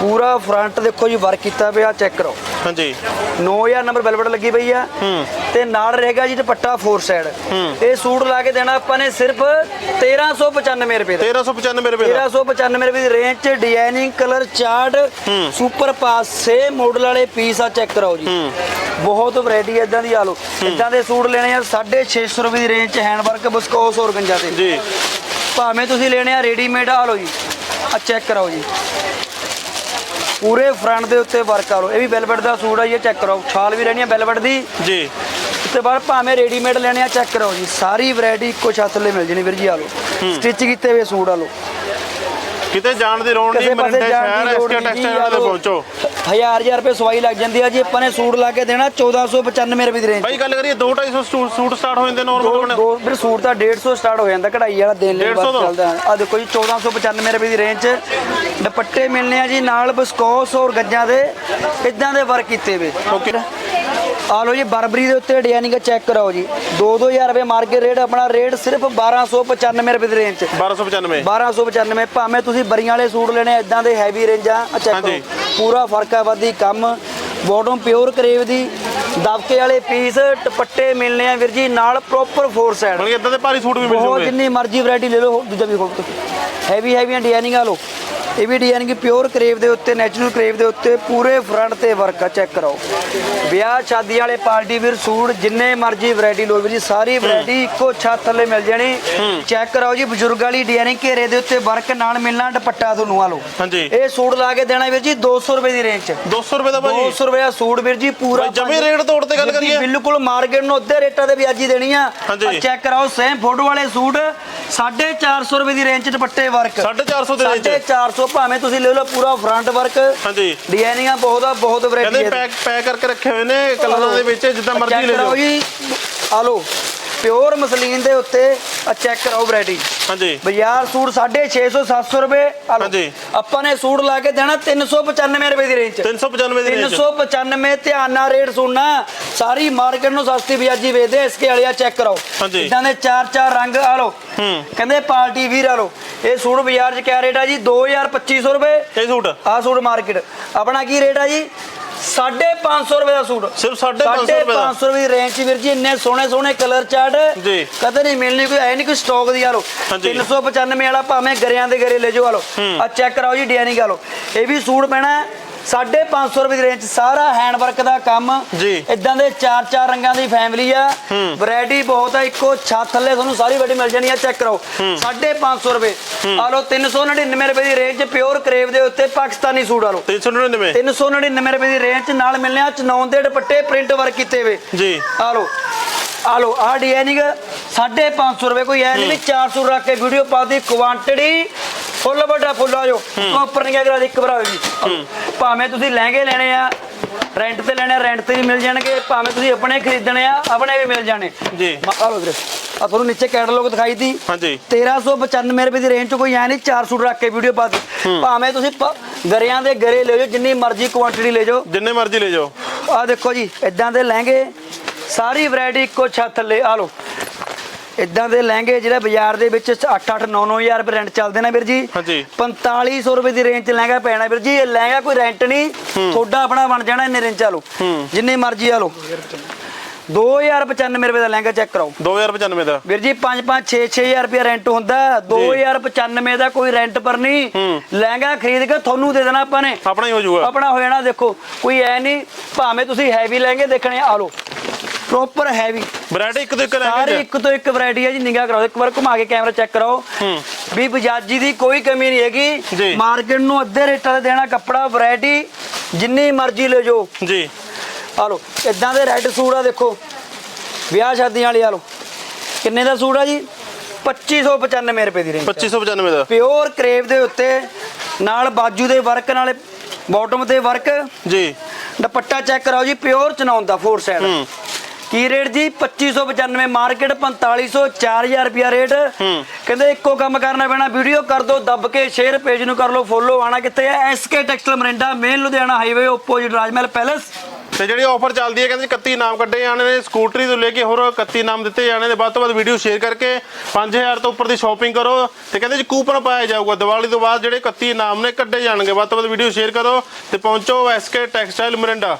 ਪੂਰਾ ਫਰੰਟ ਦੇਖੋ ਜੀ ਵਰਕ ਕੀਤਾ ਪਿਆ ਚੈੱਕ ਕਰੋ। ਹਾਂਜੀ। 9000 ਨੰਬਰ ਵੈਲਵਟ ਲੱਗੀ ਪਈ ਆ। ਹੂੰ। ਤੇ ਨਾਲ ਰਹੇਗਾ ਜੀ ਦੁਪੱਟਾ ਫੋਰ ਸਾਈਡ ਹੂੰ। ਇਹ ਸੂਟ ਲਾ ਕੇ ਦੇਣਾ ਆਪਾਂ ਨੇ ਸਿਰਫ 1395 ਰੁਪਏ ਦਾ। 1395 ਰੁਪਏ ਦਾ। 1395 ਰੁਪਏ ਦੀ ਰੇਂਜ ਚ ਡਿਜ਼ਾਈਨਿੰਗ ਕਲਰ ਚਾਰਟ ਹੂੰ। ਸੁਪਰ ਪਾਸ ਸੇਮ ਮਾਡਲ ਵਾਲੇ ਪੀਸ ਆ ਚੈੱਕ ਕਰੋ ਜੀ। ਹੂੰ। ਬਹੁਤ ਵੈਰਾਈਟੀ ਇਦਾਂ ਦੀ ਆ ਲੋ ਇਦਾਂ ਦੇ ਸੂਟ ਲੈਣੇ ਆ 650 ਰੁਪਏ ਦੀ ਰੇਂਜ ਚ ਹੈਂਡ ਵਰਕ ਬਸਕੋਸ ਔਰ ਗੰਜਾ ਤੇ। ਜੀ। ਭਾਵੇਂ ਤੁਸੀਂ ਲੈਣੇ ਆ ਰੈਡੀਮੇਡ ਆ ਲੋ ਜੀ। ਆ ਚੈੱਕ ਕਰੋ ਜੀ। ਪੂਰੇ ਫਰੰਟ ਦੇ ਉੱਤੇ ਵਰਕ ਆ ਲੋ ਇਹ ਵੀ ਵੈਲਵਟ ਦਾ ਸੂਟ ਆ ਜੀ ਚੈੱਕ ਕਰੋ। ਛਾਲ ਵੀ ਰਹਿਣੀ ਆ ਵੈਲਵਟ ਦੀ। ਜੀ। ਤੋਂ ਬਾਅਦ ਭਾਵੇਂ ਰੈਡੀਮੇਡ ਲੈਣੇ ਆ ਚੈੱਕ ਕਰੋ ਜੀ। ਸਾਰੀ ਵੈਰਾਈਟੀ ਇੱਕੋ ਛੱਤ ਥੱਲੇ ਮਿਲ ਜਣੀ ਵੀਰ ਜੀ ਆ ਲੋ ਸਟਿਚ ਕੀਤੇ ਹੋਏ ਸੂਟ ਆ ਲੋ ਕਿਤੇ ਜਾਣ ਦੀ ਲੋੜ ਨਹੀਂ ਮਰਿੰਡੇ ਸ਼ਹਿਰ ਐਸਕੇ ਟੈਕਸਟਾਈਲ ਦੇ ਪਹੁੰਚੋ। ਹਜ਼ਾਰ ਹਜ਼ਾਰ ਰੁਪਏ ਸਵਾਈ ਲੱਗ ਜਾਂਦੀ ਆ ਜੀ ਆਪਾਂ ਨੇ ਸੂਟ ਲਾ ਕੇ ਦੇਣਾ 1495 ਰੁਪਏ ਦੀ ਰੇਂਜ ਬਾਈ ਗੱਲ ਕਰੀਏ 2 250 ਸੂਟ ਸੂਟ ਸਟਾਰਟ ਹੋ ਜਾਂਦੇ ਨਾਰਮਲ ਆਪਣੇ। ਦੋ ਫਿਰ ਸੂਟ ਤਾਂ 150 ਸਟਾਰਟ ਹੋ ਜਾਂਦਾ ਕਢਾਈ ਵਾਲਾ ਦੇਣ ਲਈ 150 ਬਸ ਤੋਂ? ਚੱਲਦਾ। ਆ ਦੇਖੋ ਜੀ 1495 ਰੁਪਏ ਦੀ ਰੇਂਜ 'ਚ। ਦੁਪੱਟੇ ਮਿਲਨੇ ਆ ਜੀ ਨਾਲ ਬਸਕੋਸ ਔਰ ਗੱਜਾਂ ਦੇ ਇਦਾਂ ਦੇ ਵਰਕ ਕੀਤੇ ਵੇ। ਓਕੇ ਆ ਲੋ ਜੀ ਬਰਬਰੀ ਦੇ ਉੱਤੇ ਡਿਜ਼ਾਈਨਿੰਗ ਚੈੱਕ ਕਰਾਓ ਜੀ। 2-2000 ਰੁਪਏ ਮਾਰਕੀਟ ਰੇਟ ਆਪਣਾ ਰੇਟ ਸਿਰਫ 1295 ਰੁਪਏ ਦੀ ਰੇਂਜ 'ਚ। 1295 1295 ਭਾਵੇਂ ਤੁਸੀਂ ਬਰੀਆਂ ਵਾਲੇ ਸੂਟ ਲੈਣੇ ਇਦਾਂ ਦੇ ਹੈਵੀ ਰੇਂਜਾਂ ਆ ਚੈੱਕ। ਕਰੋ। ਪੂਰਾ ਫ਼ਰਕ ਆ ਵਧੀ ਕੰਮ। ਬਾਟਮ ਪਿਓਰ ਕਰੇਵ ਦੀ ਦਬਕੇ ਵਾਲੇ ਪੀਸ ਦੁਪੱਟੇ ਮਿਲਨੇ ਆ ਵੀਰ ਜੀ ਨਾਲ ਪ੍ਰੋਪਰ ਫੋਰ ਸਾਈਡ ਮਤਲਬ ਇਦਾਂ ਦੇ ਭਾਰੀ ਸੂਟ ਵੀ ਮਿਲ ਬਹੁਤ ਜੂਗੇ। ਜਿੰਨੀ ਮਰਜ਼ੀ ਵੈਰਾਈਟੀ ਲੈ ਲਓ ਦੂਜਾ ਵੀ ਖੋਲ ਹੈਵੀ ਹੈਵੀਆਂ ਡਿਜ਼ਾਈਨਿੰਗ ਆ ਲੋ ਇਹ ਵੀ ਡਿਜ਼ਾਈਨਿੰਗ ਪਿਓਰ ਕਰੇਵ ਦੇ ਉੱਤੇ ਨੈਚੁਰਲ ਕਰੇਵ ਦੇ ਉੱਤੇ ਪੂਰੇ ਫਰੰਟ ਤੇ ਵਰਕ ਆ ਚੈੱਕ ਕਰਾਓ ਵਿਆਹ ਸ਼ਾਦੀ ਵਾਲੇ ਪਾਰਟੀ ਵੀਰ ਸੂਟ ਜਿੰਨੇ ਮਰਜ਼ੀ ਵੈਰਾਈਟੀ ਲਓ ਵੀਰ ਜੀ ਸਾਰੀ ਵੈਰਾਈਟੀ ਇੱਕੋ ਛੱਤ ਥੱਲੇ ਮਿਲ ਜਾਣੀ। ਚੈੱਕ ਕਰਾਓ ਜੀ ਬਜ਼ੁਰਗ ਵਾਲੀ ਡਿਜ਼ਾਈਨਿੰਗ ਘੇਰੇ ਦੇ ਉੱਤੇ ਵਰਕ ਨਾਲ ਮਿਲਣਾ ਦੁਪੱਟਾ ਤੁਹਾਨੂੰ ਆ ਲੋ ਹਾਂਜੀ। ਇਹ ਸੂਟ ਲਾ ਕੇ ਦੇਣਾ ਵੀਰ ਜੀ 200 ਰੁਪਏ ਦੀ ਰੇਂਜ ਚ 200 ਰੁਪਏ ਦਾ ਭਾਜੀ? 200 ਰੁਪਏ ਦਾ ਸੂਟ ਵੀਰ ਜੀ ਪੂਰਾ ਜਮੀ ਰੇਟ ਤੋੜ ਤੇ ਗੱਲ ਕਰੀਏ। ਬਿਲਕੁਲ ਮਾਰਕੀਟ ਨੂੰ ਅੱਧੇ ਰੇਟਾਂ ਤੇ ਵੀ ਅੱਜ ਹੀ ਦੇਣੀ ਆ। ਚੈੱਕ ਕਰਾਓ ਸੇਮ ਫੋਟੋ ਵਾਲੇ ਸੂਟ 450 ਰੁਪਏ ਦੀ ਰੇਂਜ ਚ ਦੁਪੱਟੇ ਵਰਕ 450 ਦੇ ਰੇਂਜ 450 ਭਾਵੇਂ ਤੁਸੀਂ ਲੈ ਲਓ ਪੂਰਾ ਫਰੰਟ ਵਰਕ ਹਾਂਜੀ। ਡਿਜ਼ਾਈਨਿੰਗਾਂ ਬਹੁਤ ਆ ਬਹੁਤ ਵੈਰਾਈਟੀ ਕਹਿੰਦੇ ਪੈਕ ਪੈਕ ਕਰਕੇ ਰੱਖੇ ਹੋਏ ਨੇ ਕਲਰਾਂ ਦੇ ਵਿੱਚ ਜਿੱਦਾਂ ਮਰਜ਼ੀ ਲੈ ਲਓ ਆ ਲਓ। ਪਿਓਰ ਮਸਲੀਨ ਦੇ ਉੱਤੇ ਆ ਚੈੱਕ ਕਰਾਓ ਵੈਰਾਈਟੀ ਹਾਂਜੀ। ਬਾਜ਼ਾਰ ਸੂਟ 650 700 ਰੁਪਏ ਲਓ। ਹਾਂਜੀ। ਆਪਾਂ ਨੇ ਸੂਟ ਲਾ ਕੇ ਦੇਣਾ 395 ਰੁਪਏ ਦੀ ਰੇਂਜ ਚ 395 ਦੀ ਰੇਂਜ 395 ਧਿਆਨ ਨਾਲ ਰੇਟ ਸੁਣਨਾ। ਸਾਰੀ ਮਾਰਕੀਟ ਨੂੰ ਸਸਤੀ ਵਿਆਜੀ ਵੇਚਦੇ ਇਸਕੇ ਵਾਲਿਆ ਚੈੱਕ ਕਰੋ ਹਾਂਜੀ। ਇਦਾਂ ਦੇ ਚਾਰ ਚਾਰ ਰੰਗ ਆ ਲੋ ਹੂੰ। ਕਹਿੰਦੇ ਪਾਰਟੀ ਵੀਰ ਆ ਲੋ ਇਹ ਸੂਟ ਬਾਜ਼ਾਰ 'ਚ ਕਿਆ ਰੇਟ ਆ ਜੀ? 2250 ਰੁਪਏ। ਇਹ ਸੂਟ? ਆ ਸੂਟ ਮਾਰਕੀਟ ਆਪਣਾ ਕੀ ਰੇਟ ਆ ਜੀ? 550 ਰੁਪਏ ਦਾ ਸੂਟ। ਸਿਰਫ 550 ਰੁਪਏ ਦਾ। 550 ਰੁਪਏ ਦੀ ਰੇਂਜ 'ਚ ਵੀਰ ਜੀ ਇੰਨੇ ਸੋਹਣੇ ਸੋਹਣੇ ਕਲਰ ਚਾਰਟ ਜੀ। ਕਦੇ ਨਹੀਂ ਮਿਲਣੀ ਕੋਈ ਐ ਨਹੀਂ ਕੋਈ ਸਟਾਕ ਦੀ ਆ ਲੋ ਹਾਂਜੀ। 395 ਵਾਲਾ ਭਾਵੇਂ ਗਰਿਆਂ ਦੇ ਗਰੇ ਲੈ ਜਾਓ ਆ ਲੋ ਆ ਚੈੱਕ ਕਰਾਓ ਜੀ ਡਿਜ਼ਾਈਨਿੰਗ ਆ ਲੋ ਇਹ ਵੀ ਸੂਟ ਪੈਣਾ 550 ਰੁਪਏ ਦੀ ਰੇਂਜ ਸਾਰਾ ਹੈਂਡ ਵਰਕ ਦਾ ਕੰਮ। ਜੀ। ਇਦਾਂ ਦੇ ਚਾਰ ਚਾਰ ਰੰਗਾਂ ਦੀ ਫੈਮਿਲੀ ਆ। ਵੈਰਾਈਟੀ ਬਹੁਤ ਆ ਇੱਕੋ ਛੱਤ ਥੱਲੇ ਤੁਹਾਨੂੰ ਸਾਰੀ ਵੈਰਾਈਟੀ ਮਿਲ ਜਾਣੀ ਆ ਚੈੱਕ ਕਰੋ। 550 ਰੁਪਏ। ਆ ਲੋ 399 ਰੁਪਏ ਦੀ ਰੇਂਜ ਪਿਓਰ ਕਰੇਵ ਦੇ ਉੱਤੇ ਪਾਕਿਸਤਾਨੀ ਸੂਟ ਆ ਲੋ 399 399 ਰੁਪਏ ਦੀ ਰੇਂਜ ਨਾਲ ਮਿਲਨੇ ਆ ਚਨੌਨ ਦੇ ਦੁਪੱਟੇ ਪ੍ਰਿੰਟ ਵਰਕ ਕੀਤੇ ਹੋਏ। ਜੀ। ਆ ਲੋ ਆ ਲੋ ਆ ਡਿਜ਼ਾਈਨਿੰਗ 550 ਰੁਪਏ ਕੋਈ ਐ ਨਹੀਂ ਵੀ 400 ਰੱਖ ਕੇ ਵੀਡੀਓ ਪਾਦੀ ਕੁਆਂਟੀਟੀ ਫੁੱਲ ਵੱਡਾ ਫੁੱਲ ਆ ਜੋ। ਉੱਪਰ ਨਹੀਂ ਕਰਾ ਇੱਕ ਭਰਾ ਜੀ। ਭਾਵੇਂ ਤੁਸੀਂ ਲਹਿੰਗੇ ਲੈਣੇ ਆ ਰੈਂਟ ਤੇ ਲੈਣੇ ਆ ਰੈਂਟ ਤੇ ਵੀ ਮਿਲ ਜਾਣਗੇ। ਭਾਵੇਂ ਤੁਸੀਂ ਆਪਣੇ ਖਰੀਦਣੇ ਆ ਆਪਣੇ ਵੀ ਮਿਲ ਜਾਣੇ। ਜੀ। ਆ ਲੋ ਵੀਰੇ। ਆ ਤੁਹਾਨੂੰ ਨੀਚੇ ਕੈਟਲੌਗ ਦਿਖਾਈ ਤੀ। ਹਾਂਜੀ। 1395 ਰੁਪਏ ਦੀ ਰੇਂਜ ਚ ਕੋਈ ਐ ਨਹੀਂ 4 ਸੂਟ ਰੱਖ ਕੇ ਵੀਡੀਓ ਪਾ ਦੇ ਭਾਵੇਂ ਤੁਸੀਂ ਗਰਿਆਂ ਦੇ ਗਰੇ ਲੈ ਜਾਓ ਜਿੰਨੀ ਮਰਜ਼ੀ ਕੁਆਂਟੀਟੀ ਲੈ ਜਾਓ। ਜਿੰਨੇ ਮਰਜ਼ੀ ਲੈ ਜਾਓ। ਆ ਦੇਖੋ ਜੀ ਇਦਾਂ ਦੇ ਲਹਿੰਗੇ ਸਾਰੀ ਵੈਰਾਈਟੀ ਇੱਕੋ ਛੱਤ ਥੱਲੇ ਆ ਲੋ ਇਦਾਂ ਦੇ ਲਹਿੰਗੇ ਜਿਹੜੇ ਬਾਜ਼ਾਰ ਦੇ ਵਿੱਚ 8-8 9-9000 ਰੁਪਏ ਰੈਂਟ ਚੱਲਦੇ ਨੇ ਵੀਰ ਜੀ। ਹਾਂਜੀ। 4500 ਰੁਪਏ ਦੀ ਰੇਂਜ 'ਚ ਲਹਿੰਗਾ ਪੈਣਾ ਵੀਰ ਜੀ। ਇਹ ਲਹਿੰਗਾ ਕੋਈ ਰੈਂਟ ਨਹੀਂ ਤੁਹਾਡਾ ਆਪਣਾ ਬਣ ਜਾਣਾ ਇੰਨੇ ਰੇਂਜ 'ਚ ਆ ਲੋ ਜਿੰਨੇ ਮਰਜ਼ੀ ਆ ਲੋ 2095 ਰੁਪਏ ਦਾ ਲਹਿੰਗਾ ਚੈੱਕ ਕਰਾਓ। 2095 ਦਾ। ਵੀਰ ਜੀ 5-5 6-6000 ਰੁਪਏ ਰੈਂਟ ਹੁੰਦਾ। 2095 ਦਾ ਕੋਈ ਰੈਂਟ ਪਰ ਨਹੀਂ। ਲਹਿੰਗਾ ਖਰੀਦ ਕੇ ਤੁਹਾਨੂੰ ਦੇ ਦੇਣਾ ਆਪਾਂ ਨੇ। ਆਪਣਾ ਹੀ ਹੋ ਜਾਊਗਾ। ਆਪਣਾ ਹੋ ਜਾਣਾ ਦੇਖੋ। ਕੋਈ ਐ ਨਹੀਂ ਭਾਵੇਂ ਤੁਸੀਂ ਹੈਵੀ ਲਹਿੰਗੇ ਦੇਖਣੇ ਆ ਲੋ ਪ੍ਰੋਪਰ ਹੈਵੀ ਵੈਰਾਈਟੀ ਇੱਕ ਤੋਂ ਇੱਕ ਲੈ ਸਾਰੇ ਇੱਕ ਤੋਂ ਇੱਕ ਵੈਰਾਈਟੀ ਹੈ ਜੀ ਨਿਗਾਹ ਕਰਾਓ। ਇੱਕ ਵਾਰ ਘੁਮਾ ਕੇ ਕੈਮਰਾ ਚੈੱਕ ਕਰਾਓ। ਵੀ ਬਜਾਜੀ ਦੀ ਕੋਈ ਕਮੀ ਨਹੀਂ ਜੀ। ਹੈਗੀ ਮਾਰਕੀਟ ਨੂੰ ਅੱਧੇ ਰੇਟਾਂ ਤੇ ਦੇਣਾ ਕੱਪੜਾ ਵੈਰਾਈਟੀ ਜਿੰਨੀ ਮਰਜ਼ੀ ਲੈ ਜਾਓ। ਜੀ। ਆ ਲਓ ਇਦਾਂ ਦੇ ਰੈੱਡ ਸੂਟ ਆ ਦੇਖੋ। ਵਿਆਹ ਸ਼ਾਦੀਆਂ ਵਾਲੇ ਆ ਲਓ। ਕਿੰਨੇ ਦਾ ਸੂਟ ਆ ਜੀ? 2595 ਰੁਪਏ ਦੀ ਰੇਂਜ 2595 ਦਾ। ਪਿਓਰ ਕਰੇਵ ਦੇ ਉੱਤੇ ਨਾਲ ਬਾਜੂ ਦੇ ਵਰਕ ਨਾਲੇ ਬਾਟਮ ਤੇ ਵਰਕ ਜੀ। ਦੁਪੱਟਾ ਚੈੱਕ ਕਰਾਓ ਜੀ ਪਿਓਰ ਚਨਾਉਣ ਦਾ ਫੋਰ ਸਾਈਡ ਹੂੰ। ਕੀ ਰੇਟ ਜੀ? 2595 ਮਾਰਕੀਟ 4500 4000 ਰੁਪਿਆ ਰੇਟ। ਕਹਿੰਦੇ ਇੱਕੋ ਕੰਮ ਕਰਨਾ ਪੈਣਾ ਵੀਡੀਓ ਕਰ ਦਿਓ ਦੱਬ ਕੇ ਸ਼ੇਅਰ ਪੇਜ ਨੂੰ ਕਰ ਲਓ ਫੋਲੋ ਆਣਾ ਕਿੱਥੇ ਹੈ? SK textile Morinda main Ludhiana highway opposite Rajmahal palace. ਤੇ ਜਿਹੜੀ ਆਫਰ ਚੱਲਦੀ ਹੈ ਕਹਿੰਦੇ 31 ਨਾਮ ਕੱਢੇ ਜਾਣੇ ਨੇ ਸਕੂਟਰੀ ਤੋਂ ਲੈ ਕੇ ਹੋਰ 31 ਨਾਮ ਦਿੱਤੇ ਜਾਣੇ ਨੇ ਵੱਧ ਤੋਂ ਵੱਧ ਵੀਡੀਓ ਸ਼ੇਅਰ ਕਰਕੇ 5000 ਤੋਂ ਉੱਪਰ ਦੀ ਸ਼ਾਪਿੰਗ ਕਰੋ। ਤੇ ਕਹਿੰਦੇ ਜੀ ਕੂਪਨ ਪਾਇਆ ਜਾਊਗਾ ਦੀਵਾਲੀ ਤੋਂ ਬਾਅਦ ਜਿਹੜੇ 31 ਨਾਮ ਨੇ ਕੱਢੇ ਜਾਣਗੇ ਵੱਧ ਤੋਂ ਵੱਧ ਵੀਡੀਓ ਸ਼ੇਅਰ ਕਰੋ ਤੇ ਪਹੁੰਚੋ ਐਸਕੇ ਟੈਕਸਟਾਈਲ ਮਰਿੰਡਾ